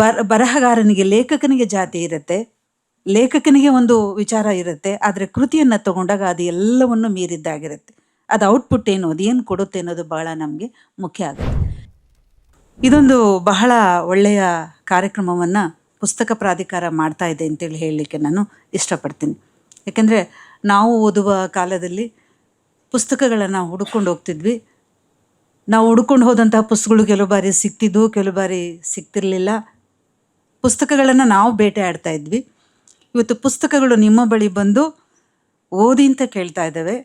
ಬರ, ಬರಹಗಾರನಿಗೆ ಲೇಖಕನಿಗೆ ಜಾತಿ ಇರುತ್ತೆ, ಲೇಖಕನಿಗೆ ಒಂದು ವಿಚಾರ ಇರುತ್ತೆ, ಆದರೆ ಕೃತಿಯನ್ನು ತಗೊಂಡಾಗ ಅದು ಎಲ್ಲವನ್ನು ಮೀರಿದ್ದಾಗಿರುತ್ತೆ. ಅದು ಔಟ್ಪುಟ್ ಏನು, ಅದು ಏನು ಕೊಡುತ್ತೆ ಅನ್ನೋದು ಬಹಳ ನಮಗೆ ಮುಖ್ಯ ಆಗುತ್ತೆ. ಇದೊಂದು ಬಹಳ ಒಳ್ಳೆಯ ಕಾರ್ಯಕ್ರಮವನ್ನು ಪುಸ್ತಕ ಪ್ರಾಧಿಕಾರ ಮಾಡ್ತಾ ಇದೆ ಅಂತೇಳಿ ಹೇಳಲಿಕ್ಕೆ ನಾನು ಇಷ್ಟಪಡ್ತೀನಿ. ಯಾಕೆಂದರೆ ನಾವು ಓದುವ ಕಾಲದಲ್ಲಿ ಪುಸ್ತಕಗಳನ್ನು ಹುಡುಕೊಂಡು ಹೋಗ್ತಿದ್ವಿ. ನಾವು ಹುಡ್ಕೊಂಡು ಹೋದಂತಹ ಪುಸ್ತಕಗಳು ಕೆಲವು ಬಾರಿ ಸಿಗ್ತಿದ್ವು ಕೆಲವು ಬಾರಿ ಸಿಗ್ತಿರ್ಲಿಲ್ಲ ಪುಸ್ತಕಗಳನ್ನು ನಾವು ಬೇಟೆ ಆಡ್ತಾ ಇದ್ವಿ. ಇವತ್ತು ಪುಸ್ತಕಗಳು ನಿಮ್ಮ ಬಳಿ ಬಂದು ಓದಿ ಅಂತ ಕೇಳ್ತಾ ಇದ್ದಾವೆ.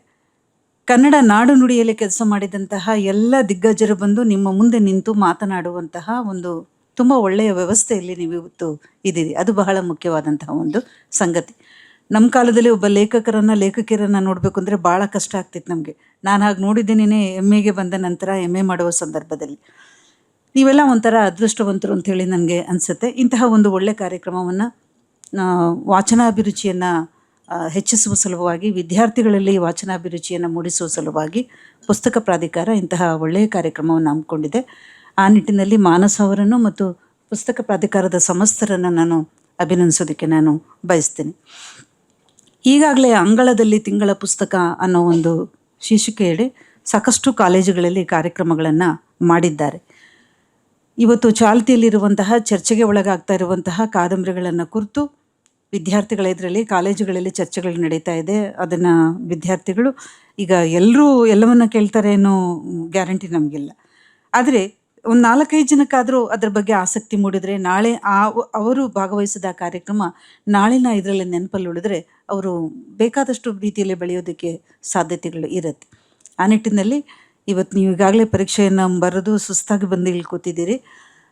ಕನ್ನಡ ನಾಡು ನುಡಿಯಲ್ಲಿ ಕೆಲಸ ಮಾಡಿದಂತಹ ಎಲ್ಲ ದಿಗ್ಗಜರು ಬಂದು ನಿಮ್ಮ ಮುಂದೆ ನಿಂತು ಮಾತನಾಡುವಂತಹ ಒಂದು ತುಂಬ ಒಳ್ಳೆಯ ವ್ಯವಸ್ಥೆಯಲ್ಲಿ ನೀವು ಇವತ್ತು ಇದ್ದೀರಿ. ಅದು ಬಹಳ ಮುಖ್ಯವಾದಂತಹ ಒಂದು ಸಂಗತಿ. ನಮ್ಮ ಕಾಲದಲ್ಲಿ ಒಬ್ಬ ಲೇಖಕರನ್ನು, ಲೇಖಕಿಯರನ್ನು ನೋಡಬೇಕು ಅಂದರೆ ಭಾಳ ಕಷ್ಟ ಆಗ್ತಿತ್ತು ನಮಗೆ. ನಾನು ಹಾಗೆ ನೋಡಿದ್ದೇನೆ ಎಂ ಎಗೆ ಬಂದ ನಂತರ ಎಂ ಎ ಮಾಡುವ ಸಂದರ್ಭದಲ್ಲಿ. ನೀವೆಲ್ಲ ಒಂಥರ ಅದೃಷ್ಟವಂತರು ಅಂಥೇಳಿ ನನಗೆ ಅನಿಸುತ್ತೆ. ಇಂತಹ ಒಂದು ಒಳ್ಳೆಯ ಕಾರ್ಯಕ್ರಮವನ್ನು ವಾಚನಾಭಿರುಚಿಯನ್ನು ಹೆಚ್ಚಿಸುವ ಸಲುವಾಗಿ, ವಿದ್ಯಾರ್ಥಿಗಳಲ್ಲಿ ವಾಚನಾಭಿರುಚಿಯನ್ನು ಮೂಡಿಸುವ ಸಲುವಾಗಿ ಪುಸ್ತಕ ಪ್ರಾಧಿಕಾರ ಇಂತಹ ಒಳ್ಳೆಯ ಕಾರ್ಯಕ್ರಮವನ್ನು ಹಮ್ಮಿಕೊಂಡಿದೆ. ಆ ನಿಟ್ಟಿನಲ್ಲಿ ಮಾನಸ ಅವರನ್ನು ಮತ್ತು ಪುಸ್ತಕ ಪ್ರಾಧಿಕಾರದ ಸಮಸ್ತರನ್ನು ನಾನು ಅಭಿನಂದಿಸೋದಕ್ಕೆ ನಾನು ಬಯಸ್ತೇನೆ. ಈಗಾಗಲೇ ಅಂಗಳದಲ್ಲಿ ತಿಂಗಳ ಪುಸ್ತಕ ಅನ್ನೋ ಒಂದು ಶೀರ್ಷಿಕೆಯಡಿ ಸಾಕಷ್ಟು ಕಾಲೇಜುಗಳಲ್ಲಿ ಕಾರ್ಯಕ್ರಮಗಳನ್ನು ಮಾಡಿದ್ದಾರೆ. ಇವತ್ತು ಚಾಲ್ತಿಯಲ್ಲಿರುವಂತಹ ಚರ್ಚೆಗೆ ಒಳಗಾಗ್ತಾ ಇರುವಂತಹ ಕಾದಂಬರಿಗಳನ್ನು ಕುರಿತು ವಿದ್ಯಾರ್ಥಿಗಳ ಇದರಲ್ಲಿ ಕಾಲೇಜುಗಳಲ್ಲಿ ಚರ್ಚೆಗಳು ನಡೀತಾ ಇದೆ. ಅದನ್ನು ವಿದ್ಯಾರ್ಥಿಗಳು ಈಗ ಎಲ್ಲರೂ ಎಲ್ಲವನ್ನ ಕೇಳ್ತಾರೆ ಅನ್ನೋ ಗ್ಯಾರಂಟಿ ನಮಗಿಲ್ಲ. ಆದರೆ ಒಂದು ನಾಲ್ಕೈದು ಜನಕ್ಕಾದರೂ ಅದ್ರ ಬಗ್ಗೆ ಆಸಕ್ತಿ ಮೂಡಿದರೆ, ನಾಳೆ ಆ ಅವರು ಭಾಗವಹಿಸಿದ ಕಾರ್ಯಕ್ರಮ ನಾಳಿನ ಇದರಲ್ಲಿ ನೆನಪಲ್ಲಿ ಉಳಿದ್ರೆ ಅವರು ಬೇಕಾದಷ್ಟು ರೀತಿಯಲ್ಲಿ ಬೆಳೆಯೋದಕ್ಕೆ ಸಾಧ್ಯತೆಗಳು ಇರುತ್ತೆ. ಆ ನಿಟ್ಟಿನಲ್ಲಿ ಇವತ್ತು ನೀವು ಈಗಾಗಲೇ ಪರೀಕ್ಷೆಯನ್ನು ಬರೆದು ಸುಸ್ತಾಗಿ ಬಂದು ಇಲ್ಲಿ ಕೂತಿದ್ದೀರಿ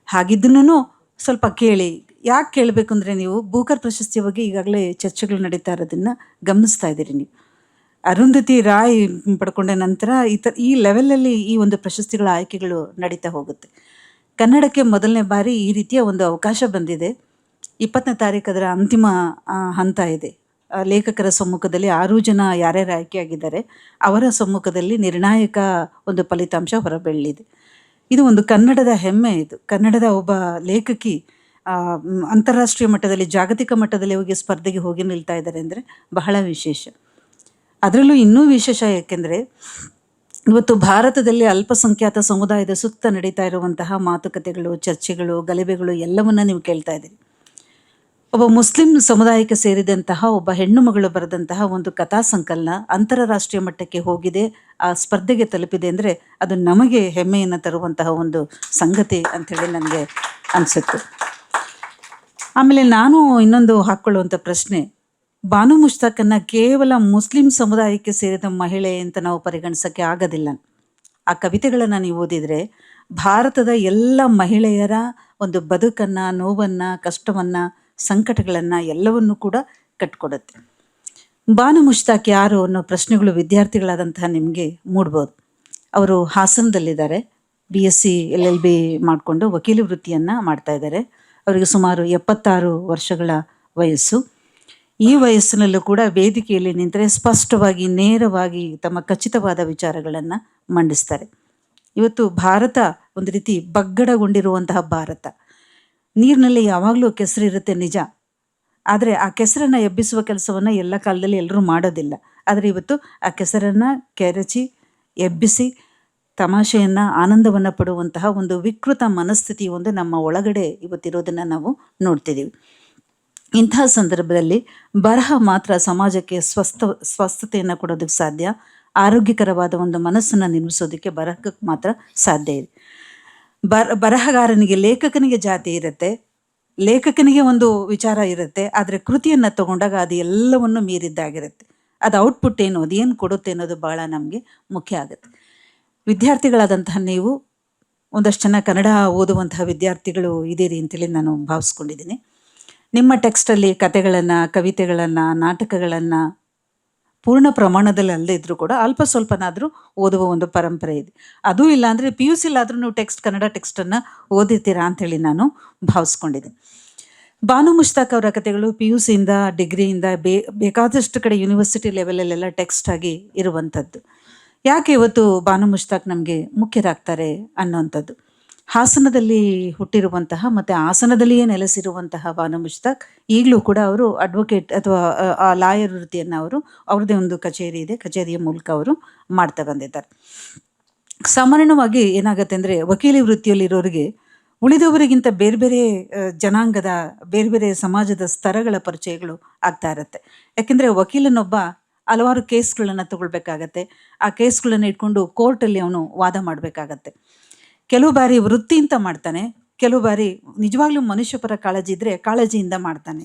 ಹಾಗಿದ್ದನ್ನು ಸ್ವಲ್ಪ ಕೇಳಿ. ಯಾಕೆ ಕೇಳಬೇಕು ಅಂದರೆ ನೀವು ಭೂಕರ್ ಪ್ರಶಸ್ತಿಯ ಬಗ್ಗೆ ಈಗಾಗಲೇ ಚರ್ಚೆಗಳು ನಡೀತಾ ಇರೋದನ್ನು ಗಮನಿಸ್ತಾ ಇದ್ದೀರಿ ನೀವು. ಅರುಂಧತಿ ರಾಯ್ ಪಡ್ಕೊಂಡ ನಂತರ ಈ ಥರ ಈ ಲೆವೆಲಲ್ಲಿ ಈ ಒಂದು ಪ್ರಶಸ್ತಿಗಳ ಆಯ್ಕೆಗಳು ನಡೀತಾ ಹೋಗುತ್ತೆ. ಕನ್ನಡಕ್ಕೆ ಮೊದಲನೇ ಬಾರಿ ಈ ರೀತಿಯ ಒಂದು ಅವಕಾಶ ಬಂದಿದೆ. ಇಪ್ಪತ್ತನೇ ತಾರೀಕು ಅದರ ಅಂತಿಮ ಹಂತ ಇದೆ. ಲೇಖಕರ ಸಮ್ಮುಖದಲ್ಲಿ ಆರು ಜನ ಯಾರ್ಯಾರು ಆಯ್ಕೆಯಾಗಿದ್ದಾರೆ, ಅವರ ಸಮ್ಮುಖದಲ್ಲಿ ನಿರ್ಣಾಯಕ ಒಂದು ಫಲಿತಾಂಶ ಹೊರಬೆಳ್ಳಿದೆ. ಇದು ಒಂದು ಕನ್ನಡದ ಹೆಮ್ಮೆ ಇದು. ಕನ್ನಡದ ಒಬ್ಬ ಲೇಖಕಿ ಅಂತಾರಾಷ್ಟ್ರೀಯ ಮಟ್ಟದಲ್ಲಿ, ಜಾಗತಿಕ ಮಟ್ಟದಲ್ಲಿ ಹೋಗಿ ಸ್ಪರ್ಧೆಗೆ ಹೋಗಿ ನಿಲ್ತಾ ಇದ್ದಾರೆ ಅಂದರೆ ಬಹಳ ವಿಶೇಷ. ಅದರಲ್ಲೂ ಇನ್ನೂ ವಿಶೇಷ ಏಕೆಂದರೆ ಇವತ್ತು ಭಾರತದಲ್ಲಿ ಅಲ್ಪಸಂಖ್ಯಾತ ಸಮುದಾಯದ ಸುತ್ತ ನಡೀತಾ ಇರುವಂತಹ ಮಾತುಕತೆಗಳು, ಚರ್ಚೆಗಳು, ಗಲಭೆಗಳು ಎಲ್ಲವನ್ನ ನೀವು ಕೇಳ್ತಾ ಇದ್ದೀರಿ. ಒಬ್ಬ ಮುಸ್ಲಿಂ ಸಮುದಾಯಕ್ಕೆ ಸೇರಿದಂತಹ ಒಬ್ಬ ಹೆಣ್ಣು ಮಗಳು ಬರೆದಂತಹ ಒಂದು ಕಥಾ ಸಂಕಲನ ಅಂತಾರಾಷ್ಟ್ರೀಯ ಮಟ್ಟಕ್ಕೆ ಹೋಗಿದೆ, ಆ ಸ್ಪರ್ಧೆಗೆ ತಲುಪಿದೆ ಅಂದರೆ ಅದು ನಮಗೆ ಹೆಮ್ಮೆಯನ್ನು ತರುವಂತಹ ಒಂದು ಸಂಗತಿ ಅಂಥೇಳಿ ನನಗೆ ಅನಿಸುತ್ತೆ. ಆಮೇಲೆ ನಾನು ಇನ್ನೊಂದು ಹಾಕ್ಕೊಳ್ಳುವಂಥ ಪ್ರಶ್ನೆ, ಬಾನು ಮುಷ್ತಾಕನ್ನ ಕೇವಲ ಮುಸ್ಲಿಂ ಸಮುದಾಯಕ್ಕೆ ಸೇರಿದ ಮಹಿಳೆ ಅಂತ ನಾವು ಪರಿಗಣಿಸೋಕ್ಕೆ ಆಗೋದಿಲ್ಲ. ಆ ಕವಿತೆಗಳನ್ನು ನೀವು ಓದಿದರೆ ಭಾರತದ ಎಲ್ಲ ಮಹಿಳೆಯರ ಒಂದು ಬದುಕನ್ನು, ನೋವನ್ನು, ಕಷ್ಟವನ್ನು ಸಂಕಟಗಳನ್ನು ಎಲ್ಲವನ್ನೂ ಕೂಡ ಕಟ್ಕೊಡುತ್ತೆ. ಬಾನು ಮುಷ್ತಾಕ್ ಯಾರು ಅನ್ನೋ ಪ್ರಶ್ನೆಗಳು ವಿದ್ಯಾರ್ಥಿಗಳಾದಂತಹ ನಿಮಗೆ ಮೂಡ್ಬೋದು. ಅವರು ಹಾಸನದಲ್ಲಿದ್ದಾರೆ. B S C L L B ಮಾಡಿಕೊಂಡು ವಕೀಲಿ ವೃತ್ತಿಯನ್ನು ಮಾಡ್ತಾ ಇದ್ದಾರೆ. ಅವರಿಗೆ ಸುಮಾರು ಎಪ್ಪತ್ತಾರು ವರ್ಷಗಳ ವಯಸ್ಸು. ಈ ವಯಸ್ಸಿನಲ್ಲೂ ಕೂಡ ವೇದಿಕೆಯಲ್ಲಿ ನಿಂತರೆ ಸ್ಪಷ್ಟವಾಗಿ, ನೇರವಾಗಿ ತಮ್ಮ ಖಚಿತವಾದ ವಿಚಾರಗಳನ್ನು ಮಂಡಿಸ್ತಾರೆ. ಇವತ್ತು ಭಾರತ ಒಂದು ರೀತಿ ಬಗ್ಗಡಗೊಂಡಿರುವಂತಹ ಭಾರತ. ನೀರಿನಲ್ಲಿ ಯಾವಾಗಲೂ ಕೆಸರಿರುತ್ತೆ ನಿಜ. ಆದರೆ ಆ ಕೆಸರನ್ನು ಎಬ್ಬಿಸುವ ಕೆಲಸವನ್ನು ಎಲ್ಲ ಕಾಲದಲ್ಲಿ ಎಲ್ಲರೂ ಮಾಡೋದಿಲ್ಲ. ಆದರೆ ಇವತ್ತು ಆ ಕೆಸರನ್ನು ಕೆರಚಿ, ಎಬ್ಬಿಸಿ, ತಮಾಷೆಯನ್ನು, ಆನಂದವನ್ನು ಪಡುವಂತಹ ಒಂದು ವಿಕೃತ ಮನಸ್ಥಿತಿ ಒಂದು ನಮ್ಮ ಒಳಗಡೆ ಇವತ್ತಿರೋದನ್ನು ನಾವು ನೋಡ್ತಿದ್ದೀವಿ ಇಂತಹ ಸಂದರ್ಭದಲ್ಲಿ ಬರಹ ಮಾತ್ರ ಸಮಾಜಕ್ಕೆ ಸ್ವಸ್ಥ, ಸ್ವಸ್ಥತೆಯನ್ನು ಕೊಡೋದಕ್ಕೆ ಸಾಧ್ಯ. ಆರೋಗ್ಯಕರವಾದ ಒಂದು ಮನಸ್ಸನ್ನು ನಿರ್ಮಿಸೋದಕ್ಕೆ ಬರಹಕ್ಕೆ ಮಾತ್ರ ಸಾಧ್ಯ ಇದೆ. ಬರ, ಬರಹಗಾರನಿಗೆ ಲೇಖಕನಿಗೆ ಜಾತಿ ಇರುತ್ತೆ, ಲೇಖಕನಿಗೆ ಒಂದು ವಿಚಾರ ಇರುತ್ತೆ, ಆದರೆ ಕೃತಿಯನ್ನು ತಗೊಂಡಾಗ ಅದು ಎಲ್ಲವನ್ನು ಮೀರಿದ್ದಾಗಿರುತ್ತೆ. ಅದು ಔಟ್ಪುಟ್ ಏನು, ಅದು ಏನು ಕೊಡುತ್ತೆ ಅನ್ನೋದು ಭಾಳ ನಮಗೆ ಮುಖ್ಯ ಆಗುತ್ತೆ. ವಿದ್ಯಾರ್ಥಿಗಳಾದಂತಹ ನೀವು, ಒಂದಷ್ಟು ಜನ ಕನ್ನಡ ಓದುವಂತಹ ವಿದ್ಯಾರ್ಥಿಗಳು ಇದ್ದೀರಿ ಅಂತೇಳಿ ನಾನು ಭಾವಿಸ್ಕೊಂಡಿದ್ದೀನಿ. ನಿಮ್ಮ ಟೆಕ್ಸ್ಟಲ್ಲಿ ಕತೆಗಳನ್ನು, ಕವಿತೆಗಳನ್ನು, ನಾಟಕಗಳನ್ನು ಪೂರ್ಣ ಪ್ರಮಾಣದಲ್ಲಿ ಅಲ್ಲದೆ ಇದ್ರು ಕೂಡ ಅಲ್ಪ ಸ್ವಲ್ಪನಾದರೂ ಓದುವ ಒಂದು ಪರಂಪರೆ ಇದೆ. ಅದು ಇಲ್ಲ ಅಂದರೆ ಪಿ ಯು ಸಿಲಾದರೂ ನೀವು ಟೆಕ್ಸ್ಟ್, ಕನ್ನಡ ಟೆಕ್ಸ್ಟನ್ನು ಓದಿರ್ತೀರಾ ಅಂಥೇಳಿ ನಾನು ಭಾವಿಸ್ಕೊಂಡಿದ್ದೆ ಬಾನು ಮುಷ್ತಾಕ್ ಅವರ ಕಥೆಗಳು ಪಿ ಯು ಸಿಯಿಂದ ಡಿಗ್ರಿಯಿಂದ ಬೇ, ಬೇಕಾದಷ್ಟು ಕಡೆ ಯೂನಿವರ್ಸಿಟಿ ಲೆವೆಲಲ್ಲೆಲ್ಲ ಟೆಕ್ಸ್ಟ್ ಆಗಿ ಇರುವಂಥದ್ದು. ಯಾಕೆ ಇವತ್ತು ಬಾನು ಮುಷ್ತಾಕ್ ನಮಗೆ ಮುಖ್ಯರಾಗ್ತಾರೆ ಅನ್ನೋವಂಥದ್ದು ಹಾಸನದಲ್ಲಿ ಹುಟ್ಟಿರುವಂತಹ ಮತ್ತೆ ಹಾಸನದಲ್ಲಿಯೇ ನೆಲೆಸಿರುವಂತಹ ಬಾನು ಮುಷ್ತಾಕ್ ಈಗಲೂ ಕೂಡ ಅವರು ಅಡ್ವೊಕೇಟ್ ಅಥವಾ ಆ, ಲಾಯರ್ ವೃತ್ತಿಯನ್ನು ಅವರು ಅವ್ರದ್ದೇ ಒಂದು ಕಚೇರಿ ಇದೆ ಕಚೇರಿಯ ಮೂಲಕ ಅವರು ಮಾಡ್ತಾ ಬಂದಿದ್ದಾರೆ. ಸಾಮಾನ್ಯವಾಗಿ ಏನಾಗುತ್ತೆ ಅಂದರೆ ವಕೀಲಿ ವೃತ್ತಿಯಲ್ಲಿರೋರಿಗೆ ಉಳಿದವರಿಗಿಂತ ಬೇರೆ ಬೇರೆ ಜನಾಂಗದ ಬೇರೆ ಬೇರೆ ಸಮಾಜದ ಸ್ತರಗಳ ಪರಿಚಯಗಳು ಆಗ್ತಾ ಇರುತ್ತೆ. ಯಾಕೆಂದರೆ ವಕೀಲನೊಬ್ಬ ಹಲವಾರು ಕೇಸ್ಗಳನ್ನು ತಗೊಳ್ಬೇಕಾಗತ್ತೆ. ಆ ಕೇಸ್ಗಳನ್ನು ಇಟ್ಕೊಂಡು ಕೋರ್ಟಲ್ಲಿ ಅವನು ವಾದ ಮಾಡಬೇಕಾಗತ್ತೆ. ಕೆಲವು ಬಾರಿ ವೃತ್ತಿ ಅಂತ ಮಾಡ್ತಾನೆ, ಕೆಲವು ಬಾರಿ ನಿಜವಾಗ್ಲೂ ಮನುಷ್ಯ ಪರ ಕಾಳಜಿ ಇದ್ದರೆ ಕಾಳಜಿಯಿಂದ ಮಾಡ್ತಾನೆ.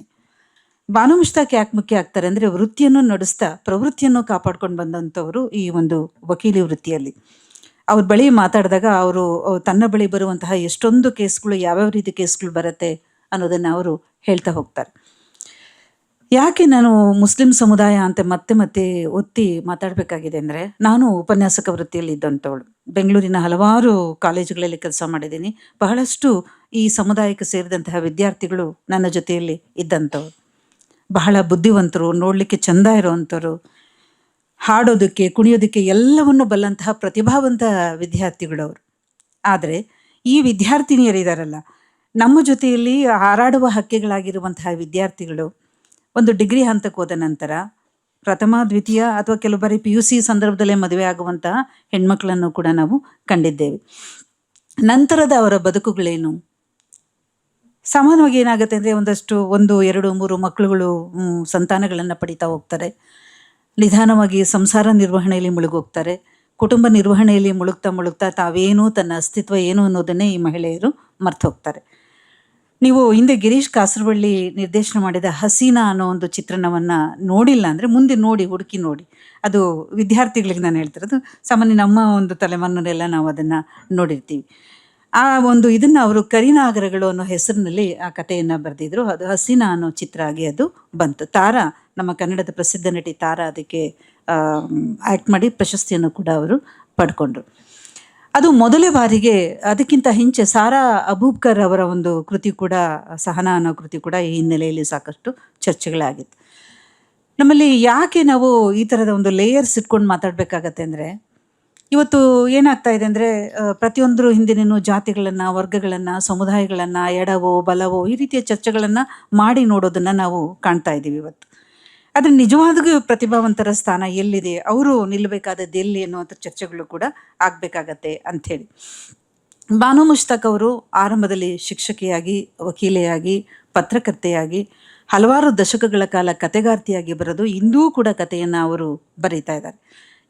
ಬಾನು ಮುಷ್ತಾಕ್ ಯಾಕೆ ಮುಖ್ಯ ಆಗ್ತಾರೆ ಅಂದರೆ ವೃತ್ತಿಯನ್ನು ನಡೆಸ್ತಾ ಪ್ರವೃತ್ತಿಯನ್ನು ಕಾಪಾಡ್ಕೊಂಡು ಬಂದಂಥವರು ಈ ಒಂದು ವಕೀಲಿ ವೃತ್ತಿಯಲ್ಲಿ. ಅವ್ರ ಬಳಿ ಮಾತಾಡಿದಾಗ ಅವರು ತನ್ನ ಬಳಿ ಬರುವಂತಹ ಎಷ್ಟೊಂದು ಕೇಸ್ಗಳು, ಯಾವ್ಯಾವ ರೀತಿ ಕೇಸ್ಗಳು ಬರುತ್ತೆ ಅನ್ನೋದನ್ನು ಅವರು ಹೇಳ್ತಾ ಹೋಗ್ತಾರೆ. ಯಾಕೆ ನಾನು ಮುಸ್ಲಿಂ ಸಮುದಾಯ ಅಂತ ಮತ್ತೆ ಮತ್ತೆ ಒತ್ತಿ ಮಾತಾಡಬೇಕಾಗಿದೆ ಅಂದರೆ, ನಾನು ಉಪನ್ಯಾಸಕ ವೃತ್ತಿಯಲ್ಲಿ ಇದ್ದಂಥವಳು ಬೆಂಗಳೂರಿನ ಹಲವಾರು ಕಾಲೇಜುಗಳಲ್ಲಿ ಕೆಲಸ ಮಾಡಿದ್ದೀನಿ. ಬಹಳಷ್ಟು ಈ ಸಮುದಾಯಕ್ಕೆ ಸೇರಿದಂತಹ ವಿದ್ಯಾರ್ಥಿಗಳು ನನ್ನ ಜೊತೆಯಲ್ಲಿ ಇದ್ದಂಥವ್ರು ಬಹಳ ಬುದ್ಧಿವಂತರು, ನೋಡಲಿಕ್ಕೆ ಚಂದ ಇರುವಂಥವ್ರು ಹಾಡೋದಕ್ಕೆ, ಕುಣಿಯೋದಕ್ಕೆ ಎಲ್ಲವನ್ನು ಬಲ್ಲಂತಹ ಪ್ರತಿಭಾವಂತ ವಿದ್ಯಾರ್ಥಿಗಳವರು. ಆದರೆ, ಈ ವಿದ್ಯಾರ್ಥಿನಿಯರಿದಾರಲ್ಲ. ನಮ್ಮ ಜೊತೆಯಲ್ಲಿ ಹಾರಾಡುವ ಹಕ್ಕಿಗಳಾಗಿರುವಂತಹ ವಿದ್ಯಾರ್ಥಿಗಳು ಒಂದು ಡಿಗ್ರಿ ಹಂತಕ್ಕೆ ಹೋದ ನಂತರ ಪ್ರಥಮ, ದ್ವಿತೀಯ ಅಥವಾ ಕೆಲವು ಬಾರಿ ಪಿ ಯು ಸಿ ಸಂದರ್ಭದಲ್ಲೇ ಮದುವೆ ಆಗುವಂತಹ ಹೆಣ್ಮಕ್ಳನ್ನು ಕೂಡ ನಾವು ಕಂಡಿದ್ದೇವೆ. ನಂತರದ ಅವರ ಬದುಕುಗಳೇನು? ಸಾಮಾನ್ಯವಾಗಿ ಏನಾಗುತ್ತೆ ಅಂದರೆ ಒಂದಷ್ಟು ಒಂದು, ಎರಡು, ಮೂರು ಮಕ್ಕಳುಗಳು ಸಂತಾನಗಳನ್ನು ಪಡಿತಾ ಹೋಗ್ತಾರೆ. ನಿಧಾನವಾಗಿ ಸಂಸಾರ ನಿರ್ವಹಣೆಯಲ್ಲಿ ಮುಳುಗೋಗ್ತಾರೆ. ಕುಟುಂಬ ನಿರ್ವಹಣೆಯಲ್ಲಿ ಮುಳುಗ್ತಾ ಮುಳುಗ್ತಾ ತಾವೇನು ತನ್ನ ಅಸ್ತಿತ್ವ ಏನು ಅನ್ನೋದನ್ನೇ ಈ ಮಹಿಳೆಯರು ಮರ್ತು ಹೋಗ್ತಾರೆ ನೀವು ಹಿಂದೆ ಗಿರೀಶ್ ಕಾಸರವಳ್ಳಿ ನಿರ್ದೇಶನ ಮಾಡಿದ ಹಸೀನಾ ಅನ್ನೋ ಒಂದು ಚಿತ್ರಣವನ್ನು ನೋಡಿಲ್ಲ ಅಂದರೆ ಮುಂದೆ ನೋಡಿ, ಹುಡುಕಿ ನೋಡಿ. ಅದು ವಿದ್ಯಾರ್ಥಿಗಳಿಗೆ ನಾನು ಹೇಳ್ತಿರೋದು. ಸಾಮಾನ್ಯ ನಮ್ಮ ಒಂದು ತಲೆಮಾರಿನಲ್ಲೆಲ್ಲ ನಾವು ಅದನ್ನು ನೋಡಿರ್ತೀವಿ. ಆ ಒಂದು ಇದನ್ನು ಅವರು ಕರಿನಾಗರಗಳು ಅನ್ನೋ ಹೆಸರಿನಲ್ಲಿ ಆ ಕಥೆಯನ್ನು ಬರೆದಿದ್ರು. ಅದು ಹಸೀನಾ ಅನ್ನೋ ಚಿತ್ರ ಆಗಿ ಅದು ಬಂತು. ತಾರಾ, ನಮ್ಮ ಕನ್ನಡದ ಪ್ರಸಿದ್ಧ ನಟಿ ತಾರಾ ಅದಕ್ಕೆ ಆ್ಯಕ್ಟ್ ಮಾಡಿ ಪ್ರಶಸ್ತಿಯನ್ನು ಕೂಡ ಅವರು ಪಡ್ಕೊಂಡ್ರು. ಅದು ಮೊದಲೇ ಬಾರಿಗೆ, ಅದಕ್ಕಿಂತ ಹಿಂಚೆ ಸಾರಾ ಅಬೂಬ್ಕರ್ ಅವರ ಒಂದು ಕೃತಿ ಕೂಡ, ಸಹನ ಅನ್ನೋ ಕೃತಿ ಕೂಡ ಈ ಹಿನ್ನೆಲೆಯಲ್ಲಿ ಸಾಕಷ್ಟು ಚರ್ಚೆಗಳಾಗಿತ್ತು. ನಮ್ಮಲ್ಲಿ ಯಾಕೆ ನಾವು ಈ ಥರದ ಒಂದು ಲೇಯರ್ಸ್ ಇಟ್ಕೊಂಡು ಮಾತಾಡಬೇಕಾಗತ್ತೆ ಅಂದರೆ, ಇವತ್ತು ಏನಾಗ್ತಾ ಇದೆ ಅಂದರೆ ಪ್ರತಿಯೊಂದರ ಹಿಂದಿನೇನು ಜಾತಿಗಳನ್ನು, ವರ್ಗಗಳನ್ನು, ಸಮುದಾಯಗಳನ್ನು, ಎಡವೋ, ಬಲವೋ ಈ ರೀತಿಯ ಚರ್ಚೆಗಳನ್ನು ಮಾಡಿ ನೋಡೋದನ್ನು ನಾವು ಕಾಣ್ತಾ ಇದ್ದೀವಿ ಇವತ್ತು. ಆದರೆ ನಿಜವಾದ ಪ್ರತಿಭಾವಂತರ ಸ್ಥಾನ ಎಲ್ಲಿದೆ? ಅವರು ನಿಲ್ಲಬೇಕಾದದ್ದು ಎಲ್ಲಿ ಅನ್ನುವಂಥ ಚರ್ಚೆಗಳು ಕೂಡ ಆಗಬೇಕಾಗತ್ತೆ ಅಂಥೇಳಿ ಬಾನು ಮುಷ್ತಾಕ್ ಅವರು ಆರಂಭದಲ್ಲಿ ಶಿಕ್ಷಕಿಯಾಗಿ, ವಕೀಲೆಯಾಗಿ, ಪತ್ರಕರ್ತೆಯಾಗಿ, ಹಲವಾರು ದಶಕಗಳ ಕಾಲ ಕತೆಗಾರ್ತಿಯಾಗಿ ಬರೋದು ಇಂದೂ ಕೂಡ ಕಥೆಯನ್ನು ಅವರು ಬರೀತಾ ಇದ್ದಾರೆ.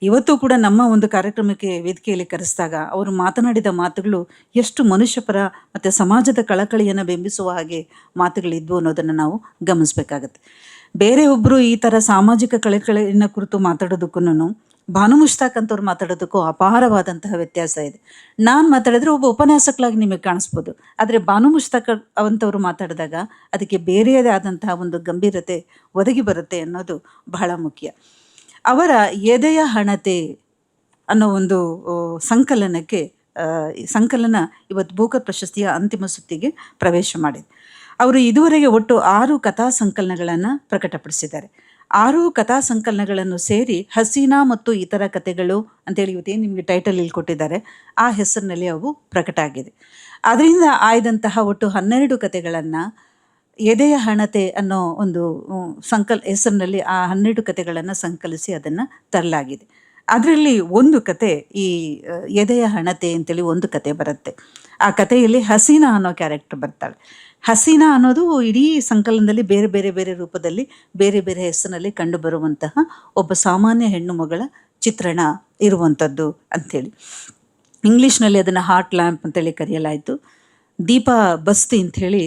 ಇವತ್ತು ಕೂಡ ನಮ್ಮ ಒಂದು ಕಾರ್ಯಕ್ರಮಕ್ಕೆ ವೇದಿಕೆಯಲ್ಲಿ ಕರೆಸಿದಾಗ ಅವರು ಮಾತನಾಡಿದ ಮಾತುಗಳು ಎಷ್ಟು ಮನುಷ್ಯಪರ ಮತ್ತು ಸಮಾಜದ ಕಳಕಳಿಯನ್ನು ಬಿಂಬಿಸುವ ಹಾಗೆ ಮಾತುಗಳಿದ್ವು ಅನ್ನೋದನ್ನು ನಾವು ಗಮನಿಸಬೇಕಾಗತ್ತೆ. ಬೇರೆ ಒಬ್ಬರು ಈ ಥರ ಸಾಮಾಜಿಕ ಕಳಕಳಿನ ಕುರಿತು ಮಾತಾಡೋದಕ್ಕೂ ಭಾನು ಮುಷ್ತಾಕ್ ಅಂತವ್ರು ಮಾತಾಡೋದಕ್ಕೂ ಅಪಾರವಾದಂತಹ ವ್ಯತ್ಯಾಸ ಇದೆ. ನಾನು ಮಾತಾಡಿದ್ರೆ ಒಬ್ಬ ಉಪನ್ಯಾಸಕಲಾಗಿ ನಿಮಗೆ ಕಾಣಿಸ್ಬೋದು. ಆದರೆ ಭಾನು ಮುಷ್ತಾಕ್ ಅವಂಥವ್ರು ಮಾತಾಡಿದಾಗ ಅದಕ್ಕೆ ಬೇರೆಯದೇ ಆದಂತಹ ಒಂದು ಗಂಭೀರತೆ ಒದಗಿ ಬರುತ್ತೆ ಅನ್ನೋದು ಬಹಳ ಮುಖ್ಯ. ಅವರ ಎದೆಯ ಹಣತೆ ಅನ್ನೋ ಒಂದು ಸಂಕಲನಕ್ಕೆ ಸಂಕಲನ ಇವತ್ತು ಭೂಕ ಪ್ರಶಸ್ತಿಯ ಅಂತಿಮ ಸುತ್ತಿಗೆ ಪ್ರವೇಶ ಮಾಡಿದೆ. ಅವರು ಇದುವರೆಗೆ ಒಟ್ಟು ಆರು ಕಥಾ ಸಂಕಲನಗಳನ್ನು ಪ್ರಕಟಪಡಿಸಿದ್ದಾರೆ. ಆರು ಕಥಾ ಸಂಕಲನಗಳನ್ನು ಸೇರಿ ಹಸೀನಾ ಮತ್ತು ಇತರ ಕಥೆಗಳು ಅಂತೇಳಿ ಇವತ್ತೇನು ನಿಮಗೆ ಟೈಟಲ್ ಇಲ್ಲಿ ಕೊಟ್ಟಿದ್ದಾರೆ, ಆ ಹೆಸರಿನಲ್ಲಿ ಅವು ಪ್ರಕಟ ಆಗಿದೆ. ಅದರಿಂದ ಆಯ್ದಂತಹ ಒಟ್ಟು ಹನ್ನೆರಡು ಕಥೆಗಳನ್ನು ಎದೆಯ ಹಣತೆ ಅನ್ನೋ ಒಂದು ಸಂಕಲ್, ಹೆಸರಿನಲ್ಲಿ ಆ ಹನ್ನೆರಡು ಕಥೆಗಳನ್ನು ಸಂಕಲಿಸಿ ಅದನ್ನು ತರಲಾಗಿದೆ. ಅದರಲ್ಲಿ ಒಂದು ಕತೆ ಈ ಎದೆಯ ಹಣತೆ ಅಂತೇಳಿ ಒಂದು ಕತೆ ಬರುತ್ತೆ. ಆ ಕಥೆಯಲ್ಲಿ ಹಸೀನಾ ಅನ್ನೋ ಕ್ಯಾರೆಕ್ಟರ್ ಬರ್ತಾಳೆ. ಹಸೀನಾ ಅನ್ನೋದು ಇಡೀ ಸಂಕಲನದಲ್ಲಿ ಬೇರೆ ಬೇರೆ ಬೇರೆ ರೂಪದಲ್ಲಿ ಬೇರೆ ಬೇರೆ ಹೆಸರಿನಲ್ಲಿ ಕಂಡುಬರುವಂತಹ ಒಬ್ಬ ಸಾಮಾನ್ಯ ಹೆಣ್ಣು ಮಗಳ ಚಿತ್ರಣ ಇರುವಂಥದ್ದು ಅಂಥೇಳಿ. ಇಂಗ್ಲೀಷ್ನಲ್ಲಿ ಅದನ್ನು ಹಾರ್ಟ್ ಲ್ಯಾಂಪ್ ಅಂತೇಳಿ ಕರೆಯಲಾಯಿತು. ದೀಪಾ ಬಸ್ತಿ ಅಂಥೇಳಿ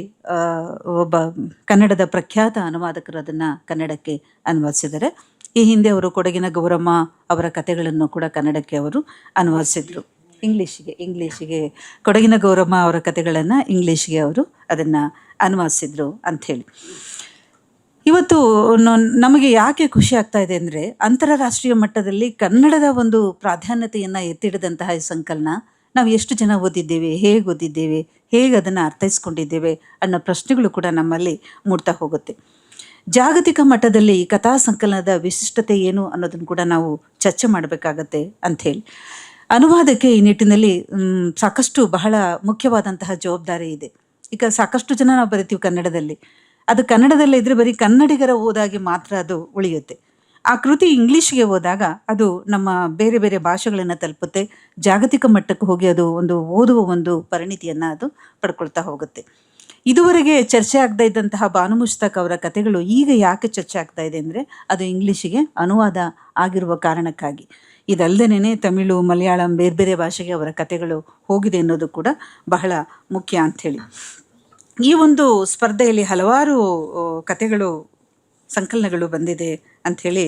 ಒಬ್ಬ ಕನ್ನಡದ ಪ್ರಖ್ಯಾತ ಅನುವಾದಕರು ಅದನ್ನು ಕನ್ನಡಕ್ಕೆ ಅನುವಾದಿಸಿದ್ದಾರೆ. ಈ ಹಿಂದೆ ಅವರು ಕೊಡಗಿನ ಗೌರಮ್ಮ ಅವರ ಕಥೆಗಳನ್ನು ಕೂಡ ಕನ್ನಡಕ್ಕೆ ಅವರು ಅನುವಾದಿಸಿದ್ರು. ಇಂಗ್ಲೀಷಿಗೆ ಇಂಗ್ಲೀಷಿಗೆ ಕೊಡಗಿನ ಗೌರಮ್ಮ ಅವರ ಕಥೆಗಳನ್ನು ಇಂಗ್ಲೀಷ್ಗೆ ಅವರು ಅದನ್ನು ಅನುವಾದಿಸಿದ್ರು ಅಂಥೇಳಿ. ಇವತ್ತು ನಮಗೆ ಯಾಕೆ ಖುಷಿ ಆಗ್ತಾ ಇದೆ ಅಂದರೆ ಅಂತಾರಾಷ್ಟ್ರೀಯ ಮಟ್ಟದಲ್ಲಿ ಕನ್ನಡದ ಒಂದು ಪ್ರಾಧಾನ್ಯತೆಯನ್ನು ಎತ್ತಿಡಿದಂತಹ ಈ ಸಂಕಲನ ನಾವು ಎಷ್ಟು ಜನ ಓದಿದ್ದೇವೆ, ಹೇಗೆ ಓದಿದ್ದೇವೆ, ಹೇಗೆ ಅದನ್ನು ಅರ್ಥೈಸ್ಕೊಂಡಿದ್ದೇವೆ ಅನ್ನೋ ಪ್ರಶ್ನೆಗಳು ಕೂಡ ನಮ್ಮಲ್ಲಿ ಮೂಡ್ತಾ ಹೋಗುತ್ತೆ. ಜಾಗತಿಕ ಮಟ್ಟದಲ್ಲಿ ಕಥಾ ಸಂಕಲನದ ವಿಶಿಷ್ಟತೆ ಏನು ಅನ್ನೋದನ್ನು ಕೂಡ ನಾವು ಚರ್ಚೆ ಮಾಡಬೇಕಾಗತ್ತೆ ಅಂಥೇಳಿ. ಅನುವಾದಕ್ಕೆ ಈ ನಿಟ್ಟಿನಲ್ಲಿ ಸಾಕಷ್ಟು ಬಹಳ ಮುಖ್ಯವಾದಂತಹ ಜವಾಬ್ದಾರಿ ಇದೆ. ಈಗ ಸಾಕಷ್ಟು ಜನ ನಾವು ಬರಿತೀವಿ ಕನ್ನಡದಲ್ಲಿ. ಅದು ಕನ್ನಡದಲ್ಲೇ ಇದ್ರೆ ಬರೀ ಕನ್ನಡಿಗರ ಓದಾಗಿ ಮಾತ್ರ ಅದು ಉಳಿಯುತ್ತೆ. ಆ ಕೃತಿ ಇಂಗ್ಲಿಷ್ಗೆ ಹೋದಾಗ ಅದು ನಮ್ಮ ಬೇರೆ ಬೇರೆ ಭಾಷೆಗಳನ್ನು ತಲುಪುತ್ತೆ. ಜಾಗತಿಕ ಮಟ್ಟಕ್ಕೆ ಹೋಗಿ ಅದು ಒಂದು ಓದುವ ಒಂದು ಪರಿಣಿತಿಯನ್ನು ಅದು ಪಡ್ಕೊಳ್ತಾ ಹೋಗುತ್ತೆ. ಇದುವರೆಗೆ ಚರ್ಚೆ ಆಗ್ತಾ ಇದ್ದಂತಹ ಬಾನು ಅವರ ಕಥೆಗಳು ಈಗ ಯಾಕೆ ಚರ್ಚೆ ಆಗ್ತಾ ಇದೆ ಅಂದರೆ ಅದು ಇಂಗ್ಲೀಷಿಗೆ ಅನುವಾದ ಆಗಿರುವ ಕಾರಣಕ್ಕಾಗಿ. ಇದಲ್ಲದೇನೆ ತಮಿಳು, ಮಲಯಾಳಂ ಬೇರೆ ಬೇರೆ ಭಾಷೆಗೆ ಅವರ ಕಥೆಗಳು ಹೋಗಿದೆ ಅನ್ನೋದು ಕೂಡ ಬಹಳ ಮುಖ್ಯ ಅಂಥೇಳಿ ಈ ಒಂದು ಸ್ಪರ್ಧೆಯಲ್ಲಿ ಹಲವಾರು ಕಥೆಗಳು, ಸಂಕಲನಗಳು ಬಂದಿದೆ ಅಂಥೇಳಿ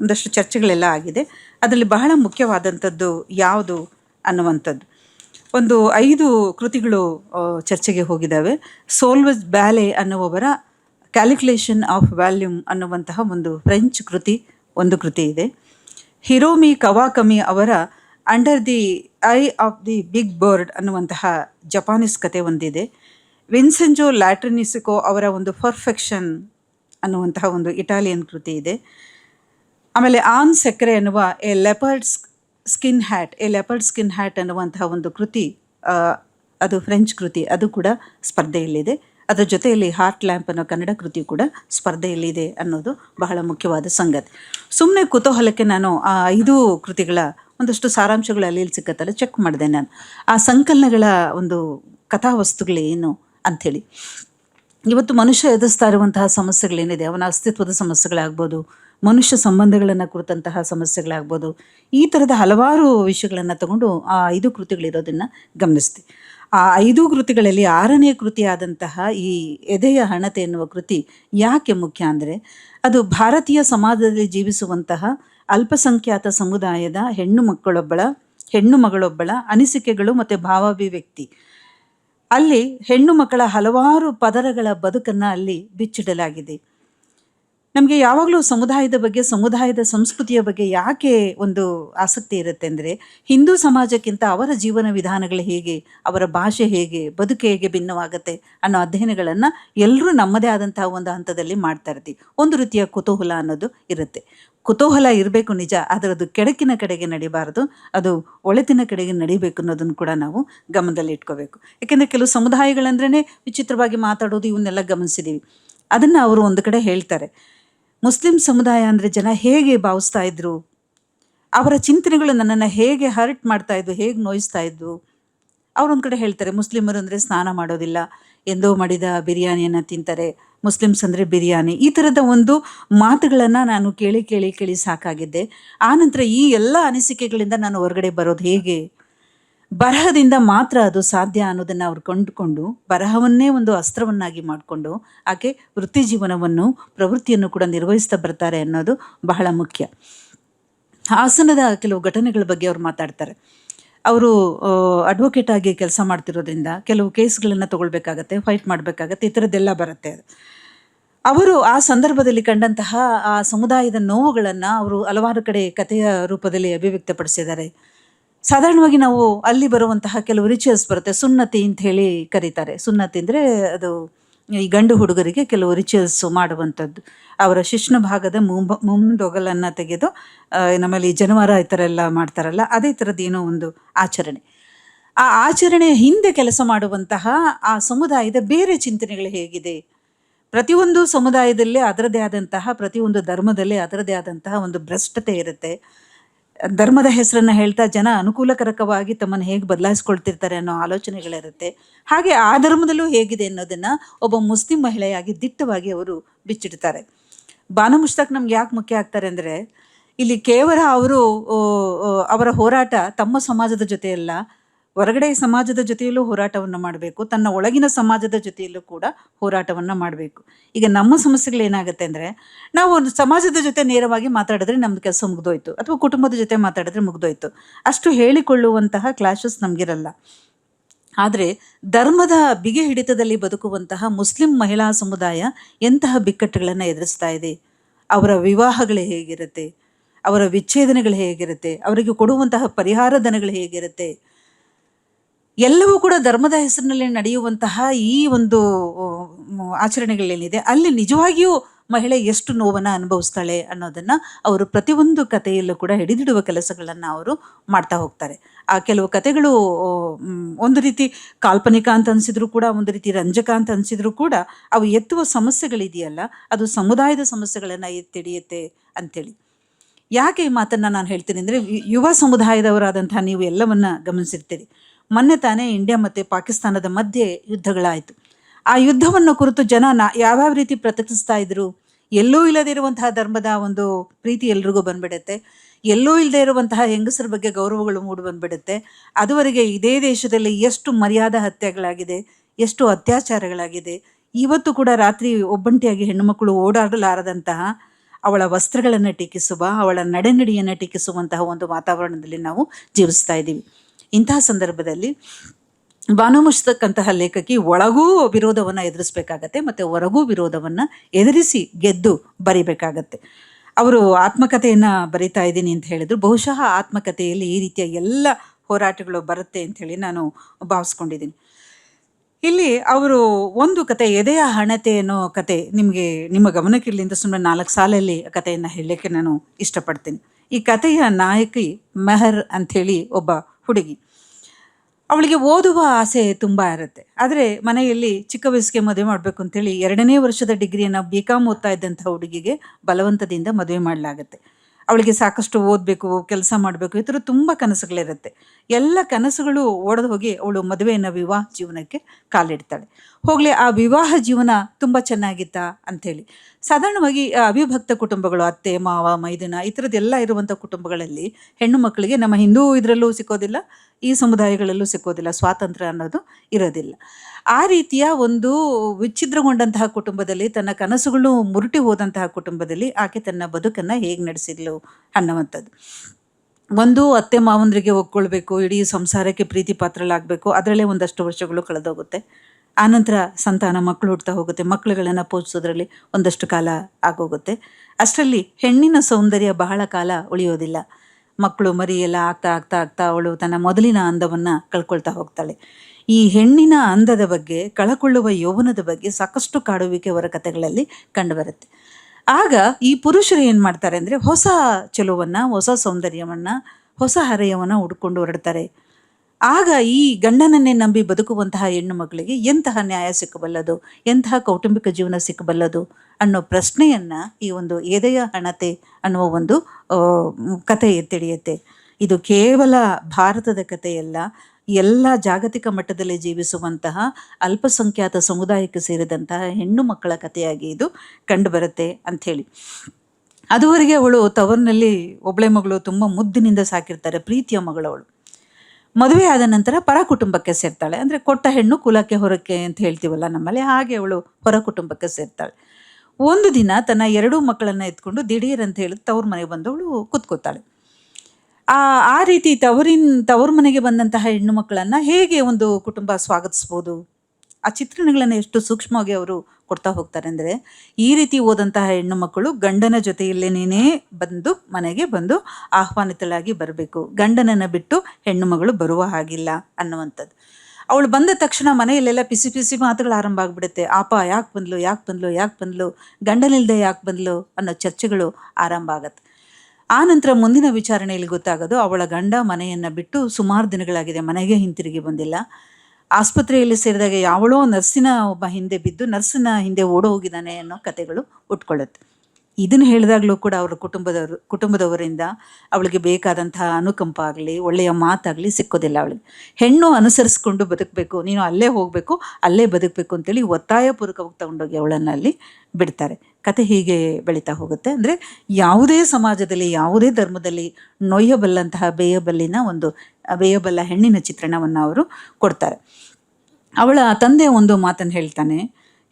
ಒಂದಷ್ಟು ಚರ್ಚೆಗಳೆಲ್ಲ ಆಗಿದೆ. ಅದರಲ್ಲಿ ಬಹಳ ಮುಖ್ಯವಾದಂಥದ್ದು ಯಾವುದು ಅನ್ನುವಂಥದ್ದು. ಒಂದು ಐದು ಕೃತಿಗಳು ಚರ್ಚೆಗೆ ಹೋಗಿದ್ದಾವೆ. ಸೋಲ್ವಸ್ ಬ್ಯಾಲೆ ಅನ್ನುವವರ ಕ್ಯಾಲ್ಕುಲೇಷನ್ ಆಫ್ ವ್ಯಾಲ್ಯೂಮ್ ಅನ್ನುವಂತಹ ಒಂದು ಫ್ರೆಂಚ್ ಕೃತಿ, ಒಂದು ಕೃತಿ ಇದೆ. ಹಿರೋಮಿ ಕವಾಕಮಿ ಅವರ under the eye of the big bird ಅನ್ನುವಂತಹ ಜಪಾನೀಸ್ ಕತೆ ಒಂದಿದೆ. ವಿನ್ಸೆಂಜೋ ಲ್ಯಾಟ್ರಿನಿಸಿಕೋ ಅವರ ಒಂದು ಪರ್ಫೆಕ್ಷನ್ ಅನ್ನುವಂತಹ ಒಂದು ಇಟಾಲಿಯನ್ ಕೃತಿ ಇದೆ. ಆಮೇಲೆ ಆನ್ ಸೆಕ್ರೆ ಅನ್ನುವ a leopard skin hat, a leopard skin hat ಅನ್ನುವಂತಹ ಒಂದು ಕೃತಿ ಅದು ಫ್ರೆಂಚ್ ಕೃತಿ, ಅದು ಕೂಡ ಸ್ಪರ್ಧೆಯಲ್ಲಿದೆ. ಅದರ ಜೊತೆಯಲ್ಲಿ ಹಾರ್ಟ್ ಲ್ಯಾಂಪ್ ಅನ್ನೋ ಕನ್ನಡ ಕೃತಿ ಕೂಡ ಸ್ಪರ್ಧೆಯಲ್ಲಿದೆ ಅನ್ನೋದು ಬಹಳ ಮುಖ್ಯವಾದ ಸಂಗತಿ. ಸುಮ್ಮನೆ ಕುತೂಹಲಕ್ಕೆ ನಾನು ಆ ಐದು ಕೃತಿಗಳ ಒಂದಷ್ಟು ಸಾರಾಂಶಗಳು ಅಲ್ಲಿ ಸಿಕ್ಕತ್ತಲ್ಲ ಚೆಕ್ ಮಾಡಿದೆ ನಾನು. ಆ ಸಂಕಲನಗಳ ಒಂದು ಕಥಾವಸ್ತುಗಳೇನು ಅಂಥೇಳಿ. ಇವತ್ತು ಮನುಷ್ಯ ಎದುರಿಸ್ತಾ ಇರುವಂತಹ ಸಮಸ್ಯೆಗಳೇನಿದೆ, ಅವನ ಅಸ್ತಿತ್ವದ ಸಮಸ್ಯೆಗಳಾಗ್ಬೋದು ಮನುಷ್ಯ ಸಂಬಂಧಗಳನ್ನು ಕುರಿತಂತಹ ಸಮಸ್ಯೆಗಳಾಗ್ಬೋದು, ಈ ಥರದ ಹಲವಾರು ವಿಷಯಗಳನ್ನು ತಗೊಂಡು ಆ ಐದು ಕೃತಿಗಳಿರೋದನ್ನು ಗಮನಿಸ್ತೀವಿ ಆ ಐದು ಕೃತಿಗಳಲ್ಲಿ ಆರನೇ ಕೃತಿಯಾದಂತಹ ಈ ಎದೆಯ ಹಣತೆ ಎನ್ನುವ ಕೃತಿ ಯಾಕೆ ಮುಖ್ಯ ಅಂದರೆ, ಅದು ಭಾರತೀಯ ಸಮಾಜದಲ್ಲಿ ಜೀವಿಸುವಂತಹ ಅಲ್ಪಸಂಖ್ಯಾತ ಸಮುದಾಯದ ಹೆಣ್ಣು ಮಕ್ಕಳೊಬ್ಬಳ, ಹೆಣ್ಣು ಮಗಳೊಬ್ಬಳ ಅನಿಸಿಕೆಗಳು ಮತ್ತು ಭಾವಾಭಿವ್ಯಕ್ತಿ. ಅಲ್ಲಿ ಹೆಣ್ಣು ಮಕ್ಕಳ ಹಲವಾರು ಪದರಗಳ ಬದುಕನ್ನು ಅಲ್ಲಿ ಬಿಚ್ಚಿಡಲಾಗಿದೆ. ನಮಗೆ ಯಾವಾಗಲೂ ಸಮುದಾಯದ ಬಗ್ಗೆ, ಸಮುದಾಯದ ಸಂಸ್ಕೃತಿಯ ಬಗ್ಗೆ ಯಾಕೆ ಒಂದು ಆಸಕ್ತಿ ಇರುತ್ತೆ ಅಂದರೆ, ಹಿಂದೂ ಸಮಾಜಕ್ಕಿಂತ ಅವರ ಜೀವನ ವಿಧಾನಗಳು ಹೇಗೆ, ಅವರ ಭಾಷೆ ಹೇಗೆ, ಬದುಕು ಹೇಗೆ ಭಿನ್ನವಾಗುತ್ತೆ ಅನ್ನೋ ಅಧ್ಯಯನಗಳನ್ನು ಎಲ್ಲರೂ ನಮ್ಮದೇ ಆದಂತಹ ಒಂದು ಹಂತದಲ್ಲಿ ಮಾಡ್ತಾ ಇರ್ತೀವಿ. ಒಂದು ರೀತಿಯ ಕುತೂಹಲ ಅನ್ನೋದು ಇರುತ್ತೆ. ಕುತೂಹಲ ಇರಬೇಕು ನಿಜ, ಆದರೆ ಅದು ಕೆಡಕಿನ ಕಡೆಗೆ ನಡಿಬಾರದು, ಅದು ಒಳೆತಿನ ಕಡೆಗೆ ನಡಿಬೇಕು ಅನ್ನೋದನ್ನು ಕೂಡ ನಾವು ಗಮನದಲ್ಲಿ ಇಟ್ಕೋಬೇಕು. ಯಾಕೆಂದರೆ ಕೆಲವು ಸಮುದಾಯಗಳಂದ್ರೇ ವಿಚಿತ್ರವಾಗಿ ಮಾತಾಡೋದು, ಇವನ್ನೆಲ್ಲ ಗಮನಿಸಿದ್ದೀವಿ ಅದನ್ನು ಅವರು ಒಂದು ಕಡೆ ಹೇಳ್ತಾರೆ. ಮುಸ್ಲಿಂ ಸಮುದಾಯ ಅಂದರೆ ಜನ ಹೇಗೆ ಭಾವಿಸ್ತಾ ಇದ್ರು? ಅವರ ಚಿಂತನೆಗಳು ನನ್ನನ್ನು ಹೇಗೆ ಹರ್ಟ್ ಮಾಡ್ತಾ ಇದ್ವು, ಹೇಗೆ ನೋಯಿಸ್ತಾ ಇದ್ವು? ಅವರೊಂದು ಕಡೆ ಹೇಳ್ತಾರೆ, ಮುಸ್ಲಿಮರು ಅಂದರೆ ಸ್ನಾನ ಮಾಡೋದಿಲ್ಲ, ಎಂದೋ ಮಾಡಿದ ಬಿರಿಯಾನಿಯನ್ನು ತಿಂತಾರೆ, ಮುಸ್ಲಿಮ್ಸ್ ಅಂದರೆ ಬಿರಿಯಾನಿ. ಈ ಥರದ ಒಂದು ಮಾತುಗಳನ್ನು ನಾನು ಕೇಳಿ ಕೇಳಿ ಕೇಳಿ ಸಾಕಾಗಿದ್ದೆ. ಆನಂತರ ಈ ಎಲ್ಲ ಅನಿಸಿಕೆಗಳಿಂದ ನಾನು ಹೊರಗಡೆ ಬರೋದು ಹೇಗೆ? ಬರಹದಿಂದ ಮಾತ್ರ ಅದು ಸಾಧ್ಯ ಅನ್ನೋದನ್ನು ಅವ್ರು ಕಂಡುಕೊಂಡು ಬರಹವನ್ನೇ ಒಂದು ಅಸ್ತ್ರವನ್ನಾಗಿ ಮಾಡಿಕೊಂಡು ಆಕೆ ವೃತ್ತಿ ಜೀವನವನ್ನು, ಪ್ರವೃತ್ತಿಯನ್ನು ಕೂಡ ನಿರ್ವಹಿಸ್ತಾ ಬರ್ತಾರೆ ಅನ್ನೋದು ಬಹಳ ಮುಖ್ಯ. ಹಾಸನದ ಕೆಲವು ಘಟನೆಗಳ ಬಗ್ಗೆ ಅವರು ಮಾತಾಡ್ತಾರೆ. ಅವರು ಅಡ್ವೊಕೇಟ್ ಆಗಿ ಕೆಲಸ ಮಾಡ್ತಿರೋದ್ರಿಂದ ಕೆಲವು ಕೇಸ್ಗಳನ್ನು ತಗೊಳ್ಬೇಕಾಗತ್ತೆ ಫೈಟ್ ಮಾಡಬೇಕಾಗತ್ತೆ, ಈ ಥರದ್ದೆಲ್ಲ ಬರುತ್ತೆ ಅದು. ಅವರು ಆ ಸಂದರ್ಭದಲ್ಲಿ ಕಂಡಂತಹ ಆ ಸಮುದಾಯದ ನೋವುಗಳನ್ನು ಅವರು ಹಲವಾರು ಕಡೆ ಕಥೆಯ ರೂಪದಲ್ಲಿ ಅಭಿವ್ಯಕ್ತಪಡಿಸಿದ್ದಾರೆ. ಸಾಧಾರಣವಾಗಿ ನಾವು ಅಲ್ಲಿ ಬರುವಂತಹ ಕೆಲವು ರಿಚುವಲ್ಸ್ ಬರುತ್ತೆ. ಸುನ್ನತಿ ಅಂತ ಹೇಳಿ ಕರೀತಾರೆ. ಸುನ್ನತಿ ಅಂದರೆ ಅದು ಈ ಗಂಡು ಹುಡುಗರಿಗೆ ಕೆಲವು ರಿಚುವಲ್ಸ್ ಮಾಡುವಂಥದ್ದು. ಅವರ ಶಿಶ್ನ ಭಾಗದ ಮುಂಬ, ಮುಂದೊಗಲನ್ನು ತೆಗೆದು ನಮ್ಮಲ್ಲಿ ಜನವಾರ ಈ ಥರ ಎಲ್ಲ ಮಾಡ್ತಾರಲ್ಲ, ಅದೇ ಥರದ್ದು ಏನೋ ಒಂದು ಆಚರಣೆ. ಆ ಆಚರಣೆಯ ಹಿಂದೆ ಕೆಲಸ ಮಾಡುವಂತಹ ಆ ಸಮುದಾಯದ ಬೇರೆ ಚಿಂತನೆಗಳು ಹೇಗಿದೆ? ಪ್ರತಿಯೊಂದು ಸಮುದಾಯದಲ್ಲಿ ಅದರದೇ ಆದಂತಹ, ಪ್ರತಿಯೊಂದು ಧರ್ಮದಲ್ಲಿ ಅದರದೇ ಆದಂತಹ ಒಂದು ಭ್ರಷ್ಟತೆ ಇರುತ್ತೆ. ಧರ್ಮದ ಹೆಸರನ್ನು ಹೇಳ್ತಾ ಜನ ಅನುಕೂಲಕರಕವಾಗಿ ತಮ್ಮನ್ನು ಹೇಗೆ ಬದಲಾಯಿಸ್ಕೊಳ್ತಿರ್ತಾರೆ ಅನ್ನೋ ಆಲೋಚನೆಗಳಿರುತ್ತೆ. ಹಾಗೆ ಆ ಧರ್ಮದಲ್ಲೂ ಹೇಗಿದೆ ಅನ್ನೋದನ್ನು ಒಬ್ಬ ಮುಸ್ಲಿಂ ಮಹಿಳೆಯಾಗಿ ದಿಟ್ಟವಾಗಿ ಅವರು ಬಿಚ್ಚಿಡ್ತಾರೆ. ಬಾನು ಮುಷ್ತಾಕ್ ನಮ್ಗೆ ಯಾಕೆ ಮುಖ್ಯ ಆಗ್ತಾರೆ ಅಂದರೆ, ಇಲ್ಲಿ ಕೇವಲ ಅವರು ಅವರ ಹೋರಾಟ ತಮ್ಮ ಸಮಾಜದ ಜೊತೆಯಲ್ಲ ಹೊರಗಡೆ ಸಮಾಜದ ಜೊತೆಯಲ್ಲೂ ಹೋರಾಟವನ್ನು ಮಾಡಬೇಕು, ತನ್ನ ಒಳಗಿನ ಸಮಾಜದ ಜೊತೆಯಲ್ಲೂ ಕೂಡ ಹೋರಾಟವನ್ನು ಮಾಡಬೇಕು. ಈಗ ನಮ್ಮ ಸಮಸ್ಯೆಗಳು ಏನಾಗುತ್ತೆ ಅಂದರೆ, ನಾವು ಒಂದು ಸಮಾಜದ ಜೊತೆ ನೇರವಾಗಿ ಮಾತಾಡಿದ್ರೆ ನಮ್ದು ಕೆಲಸ ಮುಗಿದೋಯ್ತು, ಅಥವಾ ಕುಟುಂಬದ ಜೊತೆ ಮಾತಾಡಿದ್ರೆ ಮುಗಿದೋಯ್ತು. ಅಷ್ಟು ಹೇಳಿಕೊಳ್ಳುವಂತಹ ಕ್ಲಾಶಸ್ ನಮಗಿರಲ್ಲ. ಆದರೆ ಧರ್ಮದ ಬಿಗಿ ಹಿಡಿತದಲ್ಲಿ ಬದುಕುವಂತಹ ಮುಸ್ಲಿಂ ಮಹಿಳಾ ಸಮುದಾಯ ಎಂತಹ ಬಿಕ್ಕಟ್ಟುಗಳನ್ನು ಎದುರಿಸ್ತಾ ಇದೆ? ಅವರ ವಿವಾಹಗಳು ಹೇಗಿರುತ್ತೆ? ಅವರ ವಿಚ್ಛೇದನಗಳು ಹೇಗಿರುತ್ತೆ? ಅವರಿಗೆ ಕೊಡುವಂತಹ ಪರಿಹಾರ ಧನಗಳು ಹೇಗಿರುತ್ತೆ? ಎಲ್ಲವೂ ಕೂಡ ಧರ್ಮದ ಹೆಸರಿನಲ್ಲಿ ನಡೆಯುವಂತಹ ಈ ಒಂದು ಆಚರಣೆಗಳೇನಿದೆ, ಅಲ್ಲಿ ನಿಜವಾಗಿಯೂ ಮಹಿಳೆ ಎಷ್ಟು ನೋವನ್ನು ಅನುಭವಿಸ್ತಾಳೆ ಅನ್ನೋದನ್ನು ಅವರು ಪ್ರತಿಯೊಂದು ಕಥೆಯಲ್ಲೂ ಕೂಡ ಹಿಡಿದಿಡುವ ಕೆಲಸಗಳನ್ನು ಅವರು ಮಾಡ್ತಾ ಹೋಗ್ತಾರೆ. ಆ ಕೆಲವು ಕಥೆಗಳು ಒಂದು ರೀತಿ ಕಾಲ್ಪನಿಕ ಅಂತ ಅನಿಸಿದ್ರು ಕೂಡ, ಒಂದು ರೀತಿ ರಂಜಕ ಅಂತ ಅನಿಸಿದ್ರು ಕೂಡ, ಅವು ಎತ್ತುವ ಸಮಸ್ಯೆಗಳಿದೆಯಲ್ಲ, ಅದು ಸಮುದಾಯದ ಸಮಸ್ಯೆಗಳನ್ನು ಎತ್ತಿಡಿಯುತ್ತೆ ಅಂಥೇಳಿ ಯಾಕೆ ಈ ಮಾತನ್ನು ನಾನು ಹೇಳ್ತೀನಿ ಅಂದರೆ, ಯುವ ಸಮುದಾಯದವರಾದಂತಹ ನೀವು ಎಲ್ಲವನ್ನ ಗಮನಿಸಿರ್ತೀರಿ. ಮೊನ್ನೆ ತಾನೇ ಇಂಡಿಯಾ ಮತ್ತು ಪಾಕಿಸ್ತಾನದ ಮಧ್ಯೆ ಯುದ್ಧಗಳಾಯಿತು. ಆ ಯುದ್ಧವನ್ನು ಕುರಿತು ಜನ ಯಾವ್ಯಾವ ರೀತಿ ಪ್ರತಿಕ್ರಿಸ್ತಾ ಇದ್ರು? ಎಲ್ಲೂ ಇಲ್ಲದಿರುವಂತಹ ಧರ್ಮದ ಒಂದು ಪ್ರೀತಿ ಎಲ್ರಿಗೂ ಬಂದ್ಬಿಡುತ್ತೆ. ಎಲ್ಲೂ ಇಲ್ಲದೆ ಇರುವಂತಹ ಹೆಂಗಸರ ಬಗ್ಗೆ ಗೌರವಗಳು ಮೂಡಿ ಬಂದ್ಬಿಡುತ್ತೆ. ಅದುವರೆಗೆ ಇದೇ ದೇಶದಲ್ಲಿ ಎಷ್ಟು ಮರ್ಯಾದ ಹತ್ಯೆಗಳಾಗಿದೆ, ಎಷ್ಟು ಅತ್ಯಾಚಾರಗಳಾಗಿದೆ. ಇವತ್ತು ಕೂಡ ರಾತ್ರಿ ಒಬ್ಬಂಟಿಯಾಗಿ ಹೆಣ್ಣುಮಕ್ಕಳು ಓಡಾಡಲಾರದಂತಹ ಅವಳ ವಸ್ತ್ರಗಳನ್ನು ಟೀಕಿಸುವ, ಅವಳ ನಡೆನುಡಿಯನ್ನು ಟೀಕಿಸುವಂತಹ ಒಂದು ವಾತಾವರಣದಲ್ಲಿ ನಾವು ಜೀವಿಸ್ತಾ ಇದ್ದೀವಿ. ಇಂತಹ ಸಂದರ್ಭದಲ್ಲಿ ಬಾನು ಮುಷ್ತಕ್ ಲೇಖಕಿ ಒಳಗೂ ವಿರೋಧವನ್ನು ಎದುರಿಸಬೇಕಾಗತ್ತೆ ಮತ್ತು ಹೊರಗೂ ವಿರೋಧವನ್ನು ಎದುರಿಸಿ ಗೆದ್ದು ಬರಿಬೇಕಾಗತ್ತೆ. ಅವರು ಆತ್ಮಕಥೆಯನ್ನು ಬರಿತಾ ಇದ್ದೀನಿ ಅಂತ ಹೇಳಿದರು. ಬಹುಶಃ ಆತ್ಮಕಥೆಯಲ್ಲಿ ಈ ರೀತಿಯ ಎಲ್ಲ ಹೋರಾಟಗಳು ಬರುತ್ತೆ ಅಂಥೇಳಿ ನಾನು ಭಾವಿಸ್ಕೊಂಡಿದ್ದೀನಿ. ಇಲ್ಲಿ ಅವರು ಒಂದು ಕತೆ, ಎದೆಯ ಹಣತೆ ಅನ್ನೋ ಕತೆ ನಿಮಗೆ, ನಿಮ್ಮ ಗಮನಕ್ಕೆ ಇಲ್ಲಿಂದ ಸುಮ್ಮನೆ ನಾಲ್ಕು ಸಾಲಲ್ಲಿ ಕಥೆಯನ್ನು ಹೇಳಲಿಕ್ಕೆ ನಾನು ಇಷ್ಟಪಡ್ತೀನಿ. ಈ ಕಥೆಯ ನಾಯಕಿ ಮೆಹರ್ ಅಂಥೇಳಿ ಒಬ್ಬ ಹುಡುಗಿ. ಅವಳಿಗೆ ಓದುವ ಆಸೆ ತುಂಬ ಇರುತ್ತೆ. ಆದರೆ ಮನೆಯಲ್ಲಿ ಚಿಕ್ಕ ವಯಸ್ಸಿಗೆ ಮದುವೆ ಮಾಡಬೇಕು ಅಂತೇಳಿ ಎರಡನೇ ವರ್ಷದ ಡಿಗ್ರಿಯನ್ನು ಬಿ ಕಾಮ್ ಓದ್ತಾ ಇದ್ದಂಥ ಹುಡುಗಿಗೆ ಬಲವಂತದಿಂದ ಮದುವೆ ಮಾಡಲಾಗುತ್ತೆ. ಅವಳಿಗೆ ಸಾಕಷ್ಟು ಓದಬೇಕು, ಕೆಲಸ ಮಾಡಬೇಕು, ಈ ಥರ ತುಂಬ ಕನಸುಗಳಿರುತ್ತೆ. ಎಲ್ಲ ಕನಸುಗಳು ಓಡದು ಹೋಗಿ ಅವಳು ಮದುವೆಯನ್ನು ವಿವಾಹ ಜೀವನಕ್ಕೆ ಕಾಲಿಡ್ತಾಳೆ. ಹೋಗಲಿ, ಆ ವಿವಾಹ ಜೀವನ ತುಂಬ ಚೆನ್ನಾಗಿತ್ತಾ ಅಂಥೇಳಿ. ಸಾಧಾರಣವಾಗಿ ಅವಿಭಕ್ತ ಕುಟುಂಬಗಳು, ಅತ್ತೆ, ಮಾವ, ಮೈದನ ಈ ಥರದ್ದೆಲ್ಲ ಇರುವಂಥ ಕುಟುಂಬಗಳಲ್ಲಿ ಹೆಣ್ಣು ಮಕ್ಕಳಿಗೆ ನಮ್ಮ ಹಿಂದೂ ಇದರಲ್ಲೂ ಸಿಕ್ಕೋದಿಲ್ಲ ಈ ಸಮುದಾಯಗಳಲ್ಲೂ ಸಿಕ್ಕೋದಿಲ್ಲ, ಸ್ವಾತಂತ್ರ್ಯ ಅನ್ನೋದು ಇರೋದಿಲ್ಲ. ಆ ರೀತಿಯ ಒಂದು ವಿಚ್ಛಿದ್ರಗೊಂಡಂತಹ ಕುಟುಂಬದಲ್ಲಿ, ತನ್ನ ಕನಸುಗಳು ಮುರುಟಿ ಹೋದಂತಹ ಕುಟುಂಬದಲ್ಲಿ ಆಕೆ ತನ್ನ ಬದುಕನ್ನು ಹೇಗೆ ನಡೆಸಿದ್ಲು ಅನ್ನುವಂಥದ್ದು. ಒಂದು ಅತ್ತೆ ಮಾವಂದ್ರಿಗೆ ಒಗ್ಕೊಳ್ಬೇಕು ಇಡೀ ಸಂಸಾರಕ್ಕೆ ಪ್ರೀತಿ ಪಾತ್ರಳಾಗಬೇಕು, ಅದರಲ್ಲೇ ಒಂದಷ್ಟು ವರ್ಷಗಳು ಕಳೆದೋಗುತ್ತೆ. ಆನಂತರ ಸಂತಾನ ಮಕ್ಕಳು ಹುಡ್ತಾ ಹೋಗುತ್ತೆ ಮಕ್ಕಳುಗಳನ್ನು ಪೋಷಿಸೋದ್ರಲ್ಲಿ ಒಂದಷ್ಟು ಕಾಲ ಆಗೋಗುತ್ತೆ. ಅಷ್ಟರಲ್ಲಿ ಹೆಣ್ಣಿನ ಸೌಂದರ್ಯ ಬಹಳ ಕಾಲ ಉಳಿಯೋದಿಲ್ಲ. ಮಕ್ಕಳು ಮರಿ ಆಗ್ತಾ ಆಗ್ತಾ ಆಗ್ತಾ ಅವಳು ತನ್ನ ಮೊದಲಿನ ಅಂದವನ್ನು ಕಳ್ಕೊಳ್ತಾ ಹೋಗ್ತಾಳೆ. ಈ ಹೆಣ್ಣಿನ ಅಂದದ ಬಗ್ಗೆ, ಕಳಕೊಳ್ಳುವ ಯೌವನದ ಬಗ್ಗೆ ಸಾಕಷ್ಟು ಕಾಡುವಿಕೆ ಅವರ ಕಥೆಗಳಲ್ಲಿ ಕಂಡುಬರುತ್ತೆ. ಆಗ ಈ ಪುರುಷರು ಏನು ಮಾಡ್ತಾರೆ ಅಂದರೆ ಹೊಸ ಚಲುವನ್ನ, ಹೊಸ ಸೌಂದರ್ಯವನ್ನು, ಹೊಸ ಹರೆಯವನ್ನು ಹುಡ್ಕೊಂಡು ಹೊರಡ್ತಾರೆ. ಆಗ ಈ ಗಂಡನನ್ನೇ ನಂಬಿ ಬದುಕುವಂತಹ ಹೆಣ್ಣು ಮಕ್ಕಳಿಗೆ ಎಂತಹ ನ್ಯಾಯ ಸಿಕ್ಕಬಲ್ಲದು, ಎಂತಹ ಕೌಟುಂಬಿಕ ಜೀವನ ಸಿಕ್ಕಬಲ್ಲದು ಅನ್ನೋ ಪ್ರಶ್ನೆಯನ್ನು ಈ ಒಂದು ಎದೆಯ ಹಣತೆ ಅನ್ನುವ ಒಂದು ಆ, ತಿಳಿಯುತ್ತೆ. ಇದು ಕೇವಲ ಭಾರತದ ಕಥೆಯಲ್ಲ ಎಲ್ಲ ಜಾಗತಿಕ ಮಟ್ಟದಲ್ಲಿ ಜೀವಿಸುವಂತಹ ಅಲ್ಪಸಂಖ್ಯಾತ ಸಮುದಾಯಕ್ಕೆ ಸೇರಿದಂತಹ ಹೆಣ್ಣು ಮಕ್ಕಳ ಕಥೆಯಾಗಿ ಇದು ಕಂಡುಬರುತ್ತೆ ಅಂಥೇಳಿ. ಅದುವರೆಗೆ ಅವಳು ತವರಿನಲ್ಲಿ ಒಬ್ಬಳೆ ಮಗಳು ತುಂಬ ಮುದ್ದಿನಿಂದ ಸಾಕಿರ್ತಾರೆ ಪ್ರೀತಿಯ ಮಗಳವಳು ಮದುವೆ ಆದ ನಂತರ ಪರ ಕುಟುಂಬಕ್ಕೆ ಸೇರ್ತಾಳೆ. ಅಂದರೆ ಕೊಟ್ಟ ಹೆಣ್ಣು ಕುಲಕ್ಕೆ ಹೊರಕ್ಕೆ ಅಂತ ಹೇಳ್ತೀವಲ್ಲ ನಮ್ಮಲ್ಲಿ ಹಾಗೆ ಅವಳು ಹೊರ ಕುಟುಂಬಕ್ಕೆ ಸೇರ್ತಾಳೆ. ಒಂದು ದಿನ ತನ್ನ ಎರಡೂ ಮಕ್ಕಳನ್ನು ಎತ್ಕೊಂಡು ದಿಢೀರ್ ಅಂತ ಹೇಳಿ ತವ್ರ ಮನೆಗೆ ಬಂದವಳು ಕುತ್ಕೋತಾಳೆ ಆ ರೀತಿ ತವರಿನ, ತವರು ಮನೆಗೆ ಬಂದಂತಹ ಹೆಣ್ಣು ಮಕ್ಕಳನ್ನು ಹೇಗೆ ಒಂದು ಕುಟುಂಬ ಸ್ವಾಗತಿಸ್ಬೋದು? ಆ ಚಿತ್ರಣಗಳನ್ನು ಎಷ್ಟು ಸೂಕ್ಷ್ಮವಾಗಿ ಅವರು ಕೊಡ್ತಾ ಹೋಗ್ತಾರೆ ಅಂದರೆ, ಈ ರೀತಿ ಹೋದಂತಹ ಹೆಣ್ಣು ಮಕ್ಕಳು ಗಂಡನ ಜೊತೆಯಲ್ಲೇನೇ ಬಂದು ಮನೆಗೆ ಬಂದು ಆಹ್ವಾನಿತಳಾಗಿ ಬರಬೇಕು. ಗಂಡನನ್ನು ಬಿಟ್ಟು ಹೆಣ್ಣು ಮಗಳು ಬರುವ ಹಾಗಿಲ್ಲ ಅನ್ನುವಂಥದ್ದು. ಅವಳು ಬಂದ ತಕ್ಷಣ ಮನೆಯಲ್ಲೆಲ್ಲ ಪಿಸಿ ಪಿಸಿ ಮಾತುಗಳು ಆರಂಭ ಆಗಿಬಿಡುತ್ತೆ. ಆಪ, ಯಾಕೆ ಬಂದ್ಲು? ಯಾಕೆ ಬಂದ್ಲು? ಯಾಕೆ ಬಂದ್ಲು? ಗಂಡನಿಲ್ಲದೆ ಯಾಕೆ ಬಂದ್ಲು? ಅನ್ನೋ ಚರ್ಚೆಗಳು ಆರಂಭ ಆಗತ್ತೆ. ಆ ನಂತರ ಮುಂದಿನ ವಿಚಾರಣೆಯಲ್ಲಿ ಗೊತ್ತಾಗೋದು, ಅವಳ ಗಂಡ ಮನೆಯನ್ನು ಬಿಟ್ಟು ಸುಮಾರು ದಿನಗಳಾಗಿದೆ, ಮನೆಗೆ ಹಿಂತಿರುಗಿ ಬಂದಿಲ್ಲ. ಆಸ್ಪತ್ರೆಯಲ್ಲಿ ಸೇರಿದಾಗ ಯಾವಳೋ ನರ್ಸಿನ ಒಬ್ಬ ಹಿಂದೆ ಬಿದ್ದು, ನರ್ಸಿನ ಹಿಂದೆ ಓಡೋಗಿದ್ದಾನೆ ಅನ್ನೋ ಕತೆಗಳು ಉಟ್ಕೊಳ್ಳುತ್ತೆ. ಇದನ್ನು ಹೇಳಿದಾಗಲೂ ಕೂಡ ಅವರ ಕುಟುಂಬದವರು, ಕುಟುಂಬದವರಿಂದ ಅವಳಿಗೆ ಬೇಕಾದಂತಹ ಅನುಕಂಪ ಆಗಲಿ, ಒಳ್ಳೆಯ ಮಾತಾಗಲಿ ಸಿಕ್ಕೋದಿಲ್ಲ ಅವಳಿಗೆ. ಹೆಣ್ಣು ಅನುಸರಿಸ್ಕೊಂಡು ಬದುಕಬೇಕು, ನೀನು ಅಲ್ಲೇ ಹೋಗಬೇಕು, ಅಲ್ಲೇ ಬದುಕಬೇಕು ಅಂತೇಳಿ ಒತ್ತಾಯಪೂರ್ವಕವಾಗಿ ತಗೊಂಡೋಗಿ ಅವಳನ್ನು ಅಲ್ಲಿ ಬಿಡ್ತಾರೆ. ಕತೆ ಹೀಗೆ ಬೆಳೀತಾ ಹೋಗುತ್ತೆ. ಅಂದರೆ ಯಾವುದೇ ಸಮಾಜದಲ್ಲಿ, ಯಾವುದೇ ಧರ್ಮದಲ್ಲಿ ನೊಯ್ಯಬಲ್ಲಂತಹ ಬೇಯಬಲ್ಲಿನ ಒಂದು, ಬೇಯಬಲ್ಲ ಹೆಣ್ಣಿನ ಚಿತ್ರಣವನ್ನು ಅವರು ಕೊಡ್ತಾರೆ. ಅವಳ ತಂದೆ ಒಂದು ಮಾತನ್ನು ಹೇಳ್ತಾನೆ,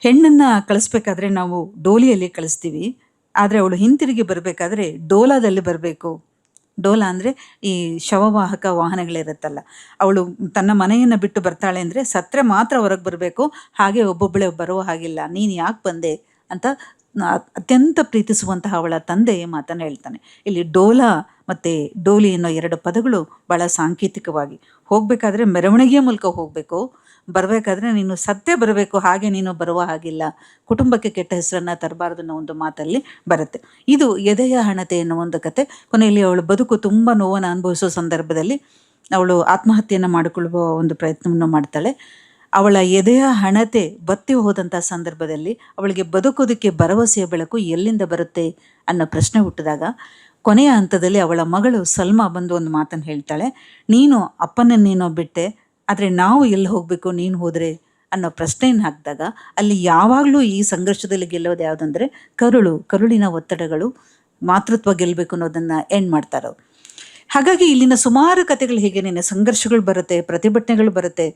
ಹೆಣ್ಣನ್ನು ಕಳಿಸ್ಬೇಕಾದ್ರೆ ನಾವು ಡೋಲಿಯಲ್ಲಿ ಕಳಿಸ್ತೀವಿ ಆದರೆ ಅವಳು ಹಿಂತಿರುಗಿ ಬರಬೇಕಾದ್ರೆ ಡೋಲಾದಲ್ಲಿ ಬರಬೇಕು. ಡೋಲಾ ಅಂದರೆ ಈ ಶವವಾಹಕ ವಾಹನಗಳಿರುತ್ತಲ್ಲ. ಅವಳು ತನ್ನ ಮನೆಯನ್ನು ಬಿಟ್ಟು ಬರ್ತಾಳೆ ಅಂದರೆ ಸತ್ರೆ ಮಾತ್ರ ಹೊರಗೆ ಬರಬೇಕು. ಹಾಗೆ ಒಬ್ಬೊಬ್ಬಳೆ ಬರೋ ಹಾಗಿಲ್ಲ. ನೀನು ಯಾಕೆ ಬಂದೆ ಅಂತ ಅತ್ಯಂತ ಪ್ರೀತಿಸುವಂತಹ ಅವಳ ತಂದೆ ಮಾತನ್ನು ಹೇಳ್ತಾನೆ. ಇಲ್ಲಿ ಡೋಲಾ ಮತ್ತು ಡೋಲಿ ಅನ್ನೋ ಎರಡು ಪದಗಳು ಭಾಳ ಸಾಂಕೇತಿಕವಾಗಿ ಹೋಗಬೇಕಾದ್ರೆ ಮೆರವಣಿಗೆಯ ಮೂಲಕ ಹೋಗಬೇಕು. ಬರಬೇಕಾದ್ರೆ ನೀನು ಸತ್ಯ ಬರಬೇಕು, ಹಾಗೆ ನೀನು ಬರುವ ಹಾಗಿಲ್ಲ. ಕುಟುಂಬಕ್ಕೆ ಕೆಟ್ಟ ಹೆಸರನ್ನು ತರಬಾರ್ದು ಅನ್ನೋ ಒಂದು ಮಾತಲ್ಲಿ ಬರುತ್ತೆ. ಇದು ಎದೆಯ ಹಣತೆ ಎನ್ನುವ ಒಂದು ಕತೆ. ಕೊನೆಯಲ್ಲಿ ಅವಳು ಬದುಕು ತುಂಬ ನೋವನ್ನು ಅನುಭವಿಸೋ ಸಂದರ್ಭದಲ್ಲಿ ಅವಳು ಆತ್ಮಹತ್ಯೆಯನ್ನು ಮಾಡಿಕೊಳ್ಳುವ ಒಂದು ಪ್ರಯತ್ನವನ್ನು ಮಾಡ್ತಾಳೆ. ಅವಳ ಎದೆಯ ಹಣತೆ ಬತ್ತಿ ಹೋದಂಥ ಸಂದರ್ಭದಲ್ಲಿ ಅವಳಿಗೆ ಬದುಕೋದಕ್ಕೆ ಭರವಸೆಯ ಬೆಳಕು ಎಲ್ಲಿಂದ ಬರುತ್ತೆ ಅನ್ನೋ ಪ್ರಶ್ನೆ ಹುಟ್ಟಿದಾಗ ಕೊನೆಯ ಹಂತದಲ್ಲಿ ಅವಳ ಮಗಳು ಸಲ್ಮಾ ಬಂದು ಒಂದು ಮಾತನ್ನು ಹೇಳ್ತಾಳೆ. ನೀನು ಅಪ್ಪನನ್ನೇನೋ ಬಿಟ್ಟೆ ಆದರೆ ನಾವು ಎಲ್ಲಿ ಹೋಗಬೇಕು, ನೀನು ಹೋದರೆ ಅನ್ನೋ ಪ್ರಶ್ನೆಯನ್ನು ಹಾಕಿದಾಗ ಅಲ್ಲಿ ಯಾವಾಗಲೂ ಈ ಸಂಘರ್ಷದಲ್ಲಿ ಗೆಲ್ಲೋದು ಯಾವುದಂದರೆ ಕರುಳು, ಕರುಳಿನ ಒತ್ತಡಗಳು, ಮಾತೃತ್ವ ಗೆಲ್ಲಬೇಕು ಅನ್ನೋದನ್ನು ಎಂಡ್ ಮಾಡ್ತಾರೆ ಹಾಗಾಗಿ ಇಲ್ಲಿನ ಸುಮಾರು ಕಥೆಗಳು ಹೀಗೇನೆ ಸಂಘರ್ಷಗಳು ಬರುತ್ತೆ, ಪ್ರತಿಭಟನೆಗಳು ಬರುತ್ತೆ,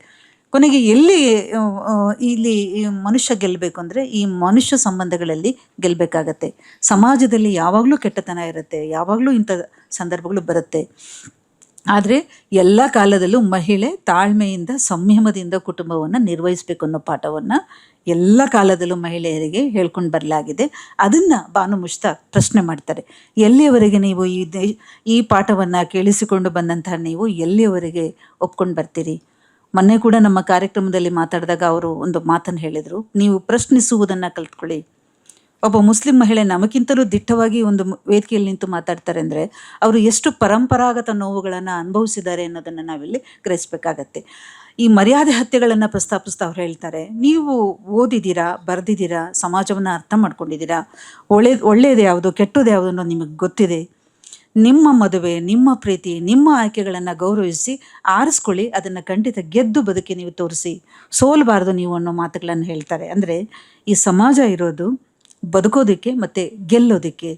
ಕೊನೆಗೆ ಎಲ್ಲಿ ಇಲ್ಲಿ ಮನುಷ್ಯ ಗೆಲ್ಲಬೇಕು ಅಂದರೆ ಈ ಮನುಷ್ಯ ಸಂಬಂಧಗಳಲ್ಲಿ ಗೆಲ್ಲಬೇಕಾಗತ್ತೆ ಸಮಾಜದಲ್ಲಿ ಯಾವಾಗಲೂ ಕೆಟ್ಟತನ ಇರುತ್ತೆ, ಯಾವಾಗಲೂ ಇಂಥ ಸಂದರ್ಭಗಳು ಬರುತ್ತೆ. ಆದರೆ ಎಲ್ಲ ಕಾಲದಲ್ಲೂ ಮಹಿಳೆ ತಾಳ್ಮೆಯಿಂದ, ಸಂಯಮದಿಂದ ಕುಟುಂಬವನ್ನು ನಿರ್ವಹಿಸಬೇಕು ಅನ್ನೋ ಪಾಠವನ್ನು ಎಲ್ಲ ಕಾಲದಲ್ಲೂ ಮಹಿಳೆಯರಿಗೆ ಹೇಳ್ಕೊಂಡು ಬರಲಾಗಿದೆ. ಅದನ್ನು ಭಾನು ಮುಷ್ತಾ ಪ್ರಶ್ನೆ ಮಾಡ್ತಾರೆ. ಎಲ್ಲಿಯವರೆಗೆ ನೀವು ಈ ದೇ, ಈ ಪಾಠವನ್ನು ಕೇಳಿಸಿಕೊಂಡು ಬಂದಂತಹ ನೀವು ಎಲ್ಲಿಯವರೆಗೆ ಒಪ್ಕೊಂಡು ಬರ್ತೀರಿ? ಮೊನ್ನೆ ಕೂಡ ನಮ್ಮ ಕಾರ್ಯಕ್ರಮದಲ್ಲಿ ಮಾತಾಡಿದಾಗ ಅವರು ಒಂದು ಮಾತನ್ನು ಹೇಳಿದರು. ನೀವು ಪ್ರಶ್ನಿಸುವುದನ್ನು ಕಲ್ತ್ಕೊಳ್ಳಿ. ಒಬ್ಬ ಮುಸ್ಲಿಂ ಮಹಿಳೆ ನಮಗಿಂತಲೂ ದಿಟ್ಟವಾಗಿ ಒಂದು ವೇದಿಕೆಯಲ್ಲಿ ನಿಂತು ಮಾತಾಡ್ತಾರೆ ಅಂದರೆ ಅವರು ಎಷ್ಟು ಪರಂಪರಾಗತ ನೋವುಗಳನ್ನು ಅನುಭವಿಸಿದ್ದಾರೆ ಅನ್ನೋದನ್ನು ನಾವಿಲ್ಲಿ ಗ್ರಹಿಸಬೇಕಾಗತ್ತೆ. ಈ ಮರ್ಯಾದೆ ಹತ್ಯೆಗಳನ್ನು ಪ್ರಸ್ತಾಪಿಸ್ತಾ ಅವ್ರು ಹೇಳ್ತಾರೆ, ನೀವು ಓದಿದ್ದೀರಾ, ಬರೆದಿದ್ದೀರಾ, ಸಮಾಜವನ್ನು ಅರ್ಥ ಮಾಡ್ಕೊಂಡಿದ್ದೀರಾ? ಒಳ್ಳೇದು ಒಳ್ಳೆಯದು ಯಾವುದು, ಕೆಟ್ಟದ್ದು ಯಾವುದು ಅನ್ನೋದು ನಿಮಗೆ ಗೊತ್ತಿದೆ? ನಿಮ್ಮ ಮದುವೆ, ನಿಮ್ಮ ಪ್ರೀತಿ, ನಿಮ್ಮ ಆಯ್ಕೆಗಳನ್ನು ಗೌರವಿಸಿ ಆರಿಸ್ಕೊಳ್ಳಿ, ಅದನ್ನು ಖಂಡಿತ ಗೆದ್ದು ಬದುಕಿ ನೀವು ತೋರಿಸಿ, ಸೋಲ್ಬಾರ್ದು ನೀವು ಅನ್ನೋ ಮಾತುಗಳನ್ನು ಹೇಳ್ತಾರೆ. ಅಂದರೆ ಈ ಸಮಾಜ ಇರೋದು ಬದುಕೋದಕ್ಕೆ ಮತ್ತು ಗೆಲ್ಲೋದಕ್ಕೆ.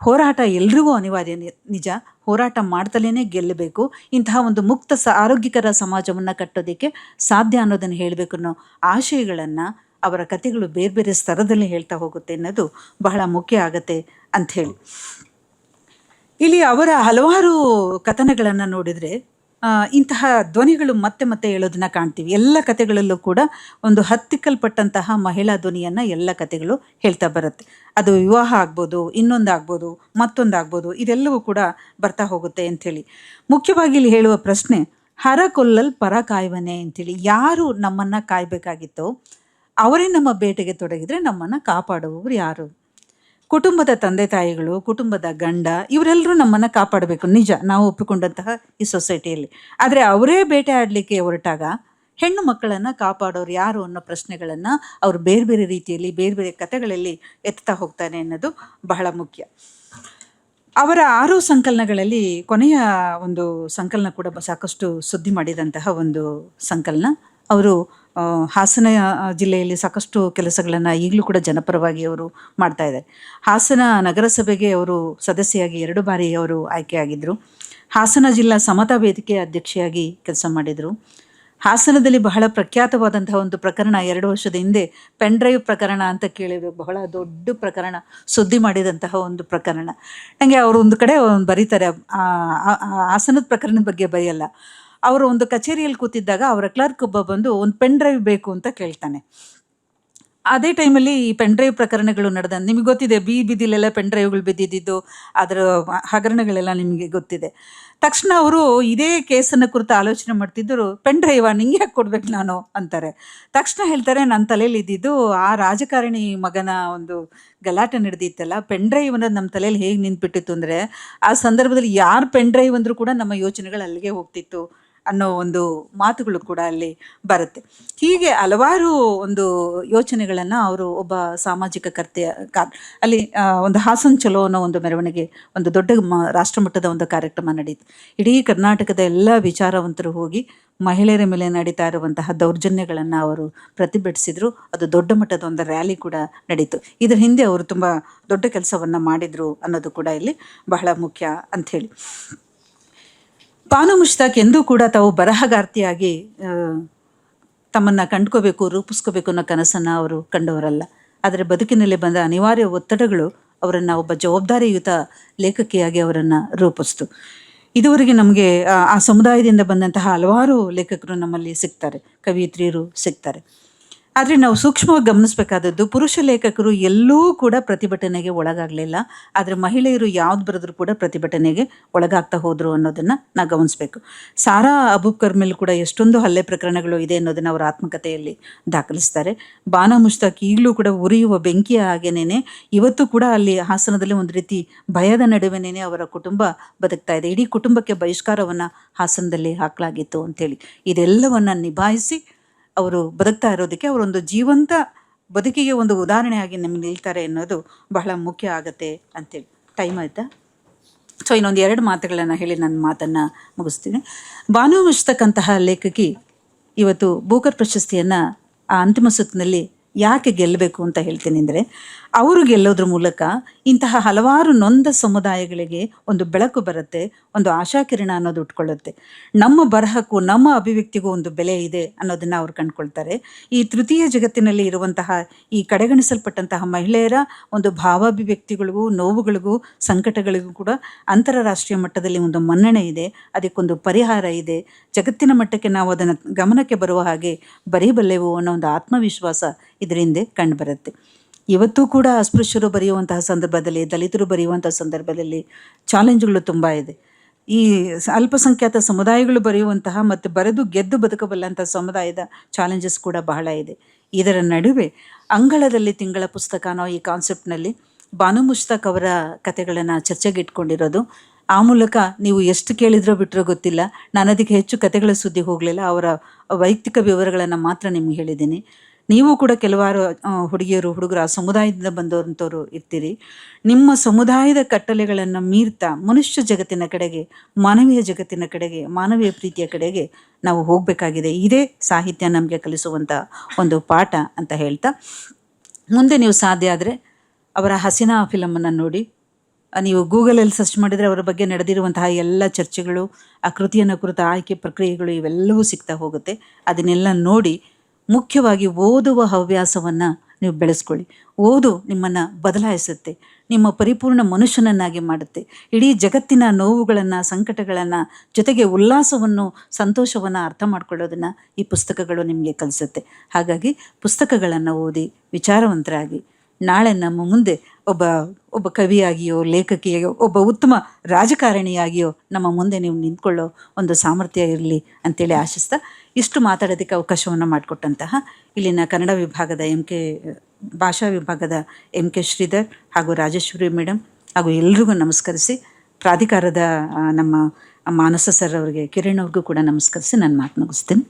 ಹೋರಾಟ ಎಲ್ರಿಗೂ ಅನಿವಾರ್ಯ ನಿಜ. ಹೋರಾಟ ಮಾಡ್ತಲೇ ಗೆಲ್ಲಬೇಕು. ಇಂತಹ ಒಂದು ಮುಕ್ತ ಸ, ಆರೋಗ್ಯಕರ ಸಮಾಜವನ್ನು ಕಟ್ಟೋದಕ್ಕೆ ಸಾಧ್ಯ ಅನ್ನೋದನ್ನು ಹೇಳಬೇಕು ಅನ್ನೋ ಆಶಯಗಳನ್ನು ಅವರ ಕಥೆಗಳು ಬೇರೆ ಬೇರೆ ಸ್ತರದಲ್ಲಿ ಹೇಳ್ತಾ ಹೋಗುತ್ತೆ ಅನ್ನೋದು ಬಹಳ ಮುಖ್ಯ ಆಗತ್ತೆ ಅಂಥೇಳಿ ಇಲ್ಲಿ ಅವರ ಹಲವಾರು ಕಥನಗಳನ್ನು ನೋಡಿದರೆ ಇಂತಹ ಧ್ವನಿಗಳು ಮತ್ತೆ ಮತ್ತೆ ಹೇಳೋದನ್ನ ಕಾಣ್ತೀವಿ. ಎಲ್ಲ ಕಥೆಗಳಲ್ಲೂ ಕೂಡ ಒಂದು ಹತ್ತಿಕ್ಕಲ್ಪಟ್ಟಂತಹ ಮಹಿಳಾ ಧ್ವನಿಯನ್ನು ಎಲ್ಲ ಕಥೆಗಳು ಹೇಳ್ತಾ ಬರುತ್ತೆ. ಅದು ವಿವಾಹ ಆಗ್ಬೋದು ಇನ್ನೊಂದು ಆಗ್ಬೋದು ಮತ್ತೊಂದು ಆಗ್ಬೋದು ಇದೆಲ್ಲವೂ ಕೂಡ ಬರ್ತಾ ಹೋಗುತ್ತೆ ಅಂಥೇಳಿ. ಮುಖ್ಯವಾಗಿ ಇಲ್ಲಿ ಹೇಳುವ ಪ್ರಶ್ನೆ, ಹರ ಕೊಲ್ಲಲ್ ಪರ ಕಾಯುವನೆ ಅಂಥೇಳಿ. ಯಾರು ನಮ್ಮನ್ನು ಕಾಯಬೇಕಾಗಿತ್ತೋ, ಅವರೇ ನಮ್ಮ ಬೇಟೆಗೆ ತೊಡಗಿದರೆ ನಮ್ಮನ್ನು ಕಾಪಾಡುವವರು ಯಾರು? ಕುಟುಂಬದ ತಂದೆ ತಾಯಿಗಳು, ಕುಟುಂಬದ ಗಂಡ, ಇವರೆಲ್ಲರೂ ನಮ್ಮನ್ನು ಕಾಪಾಡಬೇಕು. ನಿಜ, ನಾವು ಒಪ್ಪಿಕೊಂಡಂತಹ ಈ ಸೊಸೈಟಿಯಲ್ಲಿ. ಆದರೆ ಅವರೇ ಬೇಟೆ ಆಡಲಿಕ್ಕೆ ಹೊರಟಾಗ ಹೆಣ್ಣು ಮಕ್ಕಳನ್ನು ಕಾಪಾಡೋರು ಯಾರು ಅನ್ನೋ ಪ್ರಶ್ನೆಗಳನ್ನು ಅವರು ಬೇರೆ ಬೇರೆ ರೀತಿಯಲ್ಲಿ, ಬೇರೆ ಬೇರೆ ಕಥೆಗಳಲ್ಲಿ ಎತ್ತಾ ಹೋಗ್ತಾನೆ ಅನ್ನೋದು ಬಹಳ ಮುಖ್ಯ. ಅವರ ಆರು ಸಂಕಲನಗಳಲ್ಲಿ ಕೊನೆಯ ಒಂದು ಸಂಕಲನ ಕೂಡ ಸಾಕಷ್ಟು ಸುದ್ದಿ ಮಾಡಿದಂತಹ ಒಂದು ಸಂಕಲನ. ಅವರು ಹಾಸನ ಜಿಲ್ಲೆಯಲ್ಲಿ ಸಾಕಷ್ಟು ಕೆಲಸಗಳನ್ನು ಈಗಲೂ ಕೂಡ ಜನಪರವಾಗಿ ಅವರು ಮಾಡ್ತಾ ಇದ್ದಾರೆ. ಹಾಸನ ನಗರಸಭೆಗೆ ಅವರು ಸದಸ್ಯೆಯಾಗಿ ಎರಡು ಬಾರಿ ಅವರು ಆಯ್ಕೆಯಾಗಿದ್ದರು ಹಾಸನ ಜಿಲ್ಲಾ ಸಮತಾ ವೇದಿಕೆ ಅಧ್ಯಕ್ಷೆಯಾಗಿ ಕೆಲಸ ಮಾಡಿದರು. ಹಾಸನದಲ್ಲಿ ಬಹಳ ಪ್ರಖ್ಯಾತವಾದಂತಹ ಒಂದು ಪ್ರಕರಣ ಎರಡು ವರ್ಷದ ಹಿಂದೆ ಪೆನ್ ಡ್ರೈವ್ ಪ್ರಕರಣ ಅಂತ ಕೇಳಿದ್ರು ಬಹಳ ದೊಡ್ಡ ಪ್ರಕರಣ, ಸುದ್ದಿ ಮಾಡಿದಂತಹ ಒಂದು ಪ್ರಕರಣ. ನನಗೆ ಅವರು ಒಂದು ಕಡೆ ಬರೀತಾರೆ ಹಾಸನದ ಪ್ರಕರಣದ ಬಗ್ಗೆ ಬರೆಯಲ್ಲ. ಅವರು ಒಂದು ಕಚೇರಿಯಲ್ಲಿ ಕೂತಿದ್ದಾಗ ಅವರ ಕ್ಲರ್ಕ್ ಒಬ್ಬ ಬಂದು ಒಂದು ಪೆನ್ ಡ್ರೈವ್ ಬೇಕು ಅಂತ ಕೇಳ್ತಾನೆ. ಅದೇ ಟೈಮಲ್ಲಿ ಈ ಪೆನ್ ಡ್ರೈವ್ ಪ್ರಕರಣಗಳು ನಡೆದ, ನಿಮಗೆ ಗೊತ್ತಿದೆ, ಬಿ ಬಿದಿಲೆಲ್ಲ ಪೆನ್ ಡ್ರೈವ್ಗಳು ಬಿದ್ದಿದ್ದು, ಅದರ ಹಗರಣಗಳೆಲ್ಲ ನಿಮಗೆ ಗೊತ್ತಿದೆ. ತಕ್ಷಣ ಅವರು ಇದೇ ಕೇಸನ್ನು ಕುರಿತು ಆಲೋಚನೆ ಮಾಡ್ತಿದ್ದರು, ಪೆನ್ ಡ್ರೈವ ನಿಂಗೆ ಯಾಕೆ ಕೊಡ್ಬೇಕು ನಾನು ಅಂತಾರೆ. ತಕ್ಷಣ ಹೇಳ್ತಾರೆ, ನನ್ನ ತಲೆಯಲ್ಲಿ ಇದ್ದಿದ್ದು ಆ ರಾಜಕಾರಣಿ ಮಗನ ಒಂದು ಗಲಾಟೆ ನಡೆದಿತ್ತಲ್ಲ, ಪೆನ್ ಡ್ರೈವ್ ಅನ್ನೋದು ನಮ್ಮ ತಲೆಯಲ್ಲಿ ಹೇಗೆ ನಿಂತ್ಬಿಟ್ಟಿತ್ತು ಅಂದರೆ, ಆ ಸಂದರ್ಭದಲ್ಲಿ ಯಾರು ಪೆನ್ ಡ್ರೈವ್ ಅಂದರೂ ಕೂಡ ನಮ್ಮ ಯೋಚನೆಗಳು ಅಲ್ಲಿಗೆ ಹೋಗ್ತಿತ್ತು. ಅನ್ನೋ ಒಂದು ಮಾತುಗಳು ಕೂಡ ಅಲ್ಲಿ ಬರುತ್ತೆ. ಹೀಗೆ ಹಲವಾರು ಒಂದು ಯೋಚನೆಗಳನ್ನು ಅವರು ಒಬ್ಬ ಸಾಮಾಜಿಕ ಕರ್ತೆಯ ಅಲ್ಲಿ ಒಂದು ಹಾಸನ್ ಚಲೋ ಅನ್ನೋ ಒಂದು ಮೆರವಣಿಗೆ, ಒಂದು ದೊಡ್ಡ ಮ, ರಾಷ್ಟ್ರಮಟ್ಟದ ಒಂದು ಕಾರ್ಯಕ್ರಮ ನಡೆಯಿತು ಇಡೀ ಕರ್ನಾಟಕದ ಎಲ್ಲ ವಿಚಾರವಂತರು ಹೋಗಿ ಮಹಿಳೆಯರ ಮೇಲೆ ನಡೀತಾ ಇರುವಂತಹ ದೌರ್ಜನ್ಯಗಳನ್ನು ಅವರು ಪ್ರತಿಭಟಿಸಿದರು. ಅದು ದೊಡ್ಡ ಮಟ್ಟದ ಒಂದು ರ್ಯಾಲಿ ಕೂಡ ನಡೀತು. ಇದರ ಹಿಂದೆ ಅವರು ತುಂಬ ದೊಡ್ಡ ಕೆಲಸವನ್ನು ಮಾಡಿದರು ಅನ್ನೋದು ಕೂಡ ಇಲ್ಲಿ ಬಹಳ ಮುಖ್ಯ ಅಂಥೇಳಿ ಬಾನು ಮುಷ್ತಾಕ್ ಎಂದೂ ಕೂಡ ತಾವು ಬರಹಗಾರ್ತಿಯಾಗಿ ತಮ್ಮನ್ನು ಕಂಡ್ಕೋಬೇಕು, ರೂಪಿಸ್ಕೋಬೇಕು ಅನ್ನೋ ಕನಸನ್ನು ಅವರು ಕಂಡವರಲ್ಲ. ಆದರೆ ಬದುಕಿನಲ್ಲಿ ಬಂದ ಅನಿವಾರ್ಯ ಒತ್ತಡಗಳು ಅವರನ್ನು ಒಬ್ಬ ಜವಾಬ್ದಾರಿಯುತ ಲೇಖಕಿಯಾಗಿ ಅವರನ್ನು ರೂಪಿಸ್ತು. ಇದುವರೆಗೆ ನಮಗೆ, ಆ ಸಮುದಾಯದಿಂದ ಬಂದಂತಹ ಹಲವಾರು ಲೇಖಕರು ನಮ್ಮಲ್ಲಿ ಸಿಗ್ತಾರೆ. ಕವಿಯತ್ರಿಯರು ಸಿಗ್ತಾರೆ. ಆದರೆ ನಾವು ಸೂಕ್ಷ್ಮವಾಗಿ ಗಮನಿಸಬೇಕಾದದ್ದು ಪುರುಷ ಲೇಖಕರು ಎಲ್ಲೂ ಕೂಡ ಪ್ರತಿಭಟನೆಗೆ ಒಳಗಾಗಲಿಲ್ಲ. ಆದರೆ ಮಹಿಳೆಯರು ಯಾವ್ದು ಬರೆದ್ರು ಕೂಡ ಪ್ರತಿಭಟನೆಗೆ ಒಳಗಾಗ್ತಾ ಹೋದರು ಅನ್ನೋದನ್ನು ನಾವು ಗಮನಿಸಬೇಕು. ಸಾರಾ ಅಬೂಬ್ಕರ್ ಮೇಲೆ ಕೂಡ ಎಷ್ಟೊಂದು ಹಲ್ಲೆ ಪ್ರಕರಣಗಳು ಇದೆ ಅನ್ನೋದನ್ನು ಅವರ ಆತ್ಮಕಥೆಯಲ್ಲಿ ದಾಖಲಿಸ್ತಾರೆ. ಬಾನ ಮುಷ್ತಾಕ್ ಈಗಲೂ ಕೂಡ ಉರಿಯುವ ಬೆಂಕಿಯ ಹಾಗೆನೇ ಇವತ್ತು ಕೂಡ ಅಲ್ಲಿ ಹಾಸನದಲ್ಲಿ ಒಂದು ರೀತಿ ಭಯದ ನಡುವೆನೇ ಅವರ ಕುಟುಂಬ ಬದುಕ್ತಾ ಇದೆ. ಇಡೀ ಕುಟುಂಬಕ್ಕೆ ಬಹಿಷ್ಕಾರವನ್ನು ಹಾಸನದಲ್ಲಿ ಹಾಕಲಾಗಿತ್ತು ಅಂಥೇಳಿ ಇದೆಲ್ಲವನ್ನು ನಿಭಾಯಿಸಿ ಅವರು ಬದುಕ್ತಾ ಇರೋದಕ್ಕೆ ಅವರೊಂದು ಜೀವಂತ ಬದುಕಿಗೆ ಒಂದು ಉದಾಹರಣೆಯಾಗಿ ನಮಗೆ ನಿಲ್ತಾರೆ ಅನ್ನೋದು ಬಹಳ ಮುಖ್ಯ ಆಗತ್ತೆ ಅಂತೇಳಿ. ಟೈಮ್ ಆಯ್ತಾ? ಸೊ ಇನ್ನೊಂದು ಎರಡು ಮಾತುಗಳನ್ನು ಹೇಳಿ ನನ್ನ ಮಾತನ್ನು ಮುಗಿಸ್ತೀನಿ. ಭಾನು ಮುಚ್ಚತಕ್ಕಂತಹ ಲೇಖಕಿ ಇವತ್ತು ಬೂಕರ್ ಪ್ರಶಸ್ತಿಯನ್ನು ಆ ಅಂತಿಮ ಸುತ್ತಿನಲ್ಲಿ ಯಾಕೆ ಗೆಲ್ಲಬೇಕು ಅಂತ ಹೇಳ್ತೀನಿ ಅಂದರೆ ಅವರು ಗೆಲ್ಲೋದ್ರ ಮೂಲಕ ಇಂತಹ ಹಲವಾರು ನೊಂದ ಸಮುದಾಯಗಳಿಗೆ ಒಂದು ಬೆಳಕು ಬರುತ್ತೆ, ಒಂದು ಆಶಾಕಿರಣ ಅನ್ನೋದು ಉಟ್ಕೊಳ್ಳುತ್ತೆ. ನಮ್ಮ ಬರಹಕ್ಕೂ, ನಮ್ಮ ಅಭಿವ್ಯಕ್ತಿಗೂ ಒಂದು ಬೆಲೆ ಇದೆ ಅನ್ನೋದನ್ನು ಅವ್ರು ಕಂಡುಕೊಳ್ತಾರೆ. ಈ ತೃತೀಯ ಜಗತ್ತಿನಲ್ಲಿ ಇರುವಂತಹ, ಈ ಕಡೆಗಣಿಸಲ್ಪಟ್ಟಂತಹ ಮಹಿಳೆಯರ ಒಂದು ಭಾವಾಭಿವ್ಯಕ್ತಿಗಳಿಗೂ, ನೋವುಗಳಿಗೂ, ಸಂಕಟಗಳಿಗೂ ಕೂಡ ಅಂತಾರಾಷ್ಟ್ರೀಯ ಮಟ್ಟದಲ್ಲಿ ಒಂದು ಮನ್ನಣೆ ಇದೆ, ಅದಕ್ಕೊಂದು ಪರಿಹಾರ ಇದೆ. ಜಗತ್ತಿನ ಮಟ್ಟಕ್ಕೆ ನಾವು ಅದನ್ನು ಗಮನಕ್ಕೆ ಬರುವ ಹಾಗೆ ಬರೀಬಲ್ಲೆವು ಅನ್ನೋ ಒಂದು ಆತ್ಮವಿಶ್ವಾಸ ಇದರಿಂದ ಕಂಡುಬರುತ್ತೆ. ಇವತ್ತೂ ಕೂಡ ಅಸ್ಪೃಶ್ಯರು ಬರೆಯುವಂತಹ ಸಂದರ್ಭದಲ್ಲಿ, ದಲಿತರು ಬರೆಯುವಂತಹ ಸಂದರ್ಭದಲ್ಲಿ ಚಾಲೆಂಜ್ಗಳು ತುಂಬ ಇದೆ. ಈ ಅಲ್ಪಸಂಖ್ಯಾತ ಸಮುದಾಯಗಳು ಬರೆಯುವಂತಹ ಮತ್ತು ಬರೆದು ಗೆದ್ದು ಬದುಕಬಲ್ಲಂತಹ ಸಮುದಾಯದ ಚಾಲೆಂಜಸ್ ಕೂಡ ಬಹಳ ಇದೆ. ಇದರ ನಡುವೆ ಅಂಗಳದಲ್ಲಿ ತಿಂಗಳ ಪುಸ್ತಕ ಅನ್ನೋ ಈ ಕಾನ್ಸೆಪ್ಟ್ನಲ್ಲಿ ಬಾನು ಮುಷ್ತಾಕ್ ಅವರ ಕತೆಗಳನ್ನು ಚರ್ಚೆಗೆ ಇಟ್ಕೊಂಡಿರೋದು ಆ ಮೂಲಕ ನೀವು ಎಷ್ಟು ಕೇಳಿದ್ರೋ ಬಿಟ್ಟರೋ ಗೊತ್ತಿಲ್ಲ. ನಾನು ಅದಕ್ಕೆ ಹೆಚ್ಚು ಕತೆಗಳ ಸುದ್ದಿ ಹೋಗಲಿಲ್ಲ. ಅವರ ವೈಯಕ್ತಿಕ ವಿವರಗಳನ್ನು ಮಾತ್ರ ನಿಮ್ಗೆ ಹೇಳಿದ್ದೀನಿ. ನೀವು ಕೂಡ ಕೆಲವಾರು ಹುಡುಗಿಯರು, ಹುಡುಗರು, ಆ ಸಮುದಾಯದಿಂದ ಬಂದವಂಥವ್ರು ಇರ್ತೀರಿ. ನಿಮ್ಮ ಸಮುದಾಯದ ಕಟ್ಟಲೆಗಳನ್ನು ಮೀರ್ತಾ ಮನುಷ್ಯ ಜಗತ್ತಿನ ಕಡೆಗೆ, ಮಾನವೀಯ ಜಗತ್ತಿನ ಕಡೆಗೆ, ಮಾನವೀಯ ಪ್ರೀತಿಯ ಕಡೆಗೆ ನಾವು ಹೋಗಬೇಕಾಗಿದೆ. ಇದೇ ಸಾಹಿತ್ಯ ನಮಗೆ ಕಲಿಸುವಂಥ ಒಂದು ಪಾಠ ಅಂತ ಹೇಳ್ತಾ, ಮುಂದೆ ನೀವು ಸಾಧ್ಯ ಆದರೆ ಅವರ ಹಸಿನಾ ಫಿಲಮನ್ನು ನೋಡಿ. ನೀವು ಗೂಗಲಲ್ಲಿ ಸರ್ಚ್ ಮಾಡಿದರೆ ಅವರ ಬಗ್ಗೆ ನಡೆದಿರುವಂತಹ ಎಲ್ಲ ಚರ್ಚೆಗಳು, ಆ ಕೃತಿಯನ್ನು ಕುರಿತ ಆಯ್ಕೆ ಪ್ರಕ್ರಿಯೆಗಳು ಇವೆಲ್ಲವೂ ಸಿಗ್ತಾ ಹೋಗುತ್ತೆ. ಅದನ್ನೆಲ್ಲ ನೋಡಿ ಮುಖ್ಯವಾಗಿ ಓದುವ ಹವ್ಯಾಸವನ್ನು ನೀವು ಬೆಳೆಸ್ಕೊಳ್ಳಿ. ಓದು ನಿಮ್ಮನ್ನು ಬದಲಾಯಿಸುತ್ತೆ. ನಿಮ್ಮ ಪರಿಪೂರ್ಣ ಮನುಷ್ಯನನ್ನಾಗಿ ಮಾಡುತ್ತೆ. ಇಡೀ ಜಗತ್ತಿನ ನೋವುಗಳನ್ನು, ಸಂಕಟಗಳನ್ನು ಜೊತೆಗೆ ಉಲ್ಲಾಸವನ್ನು, ಸಂತೋಷವನ್ನು ಅರ್ಥ ಮಾಡ್ಕೊಳ್ಳೋದನ್ನು ಈ ಪುಸ್ತಕಗಳು ನಿಮಗೆ ಕಲಿಸುತ್ತೆ. ಹಾಗಾಗಿ ಪುಸ್ತಕಗಳನ್ನು ಓದಿ ವಿಚಾರವಂತರಾಗಿ. ನಾಳೆ ನಮ್ಮ ಮುಂದೆ ಒಬ್ಬ ಒಬ್ಬ ಕವಿಯಾಗಿಯೋ, ಲೇಖಕಿಯಾಗಿಯೋ, ಒಬ್ಬ ಉತ್ತಮ ರಾಜಕಾರಣಿಯಾಗಿಯೋ ನಮ್ಮ ಮುಂದೆ ನೀವು ನಿಂತ್ಕೊಳ್ಳೋ ಒಂದು ಸಾಮರ್ಥ್ಯ ಇರಲಿ ಅಂತೇಳಿ ಆಶಿಸ್ತಾ ಇಷ್ಟು ಮಾತಾಡೋದಕ್ಕೆ ಅವಕಾಶವನ್ನು ಮಾಡಿಕೊಟ್ಟಂತಹ ಇಲ್ಲಿನ ಕನ್ನಡ ವಿಭಾಗದ ಎಂ ಕೆ, ಭಾಷಾ ವಿಭಾಗದ ಎಂ ಕೆ ಶ್ರೀಧರ್ ಹಾಗೂ ರಾಜೇಶ್ವರಿ ಮೇಡಮ್ ಹಾಗೂ ಎಲ್ರಿಗೂ ನಮಸ್ಕರಿಸಿ ಪ್ರಾಧಿಕಾರದ ನಮ್ಮ ಮಾನಸ ಸರ್ ಅವರಿಗೆ ಕಿರಣ್ ಅವ್ರಿಗೂ ಕೂಡ ನಮಸ್ಕರಿಸಿ ನಾನು ಮಾತು ಮುಗಿಸ್ತೀನಿ.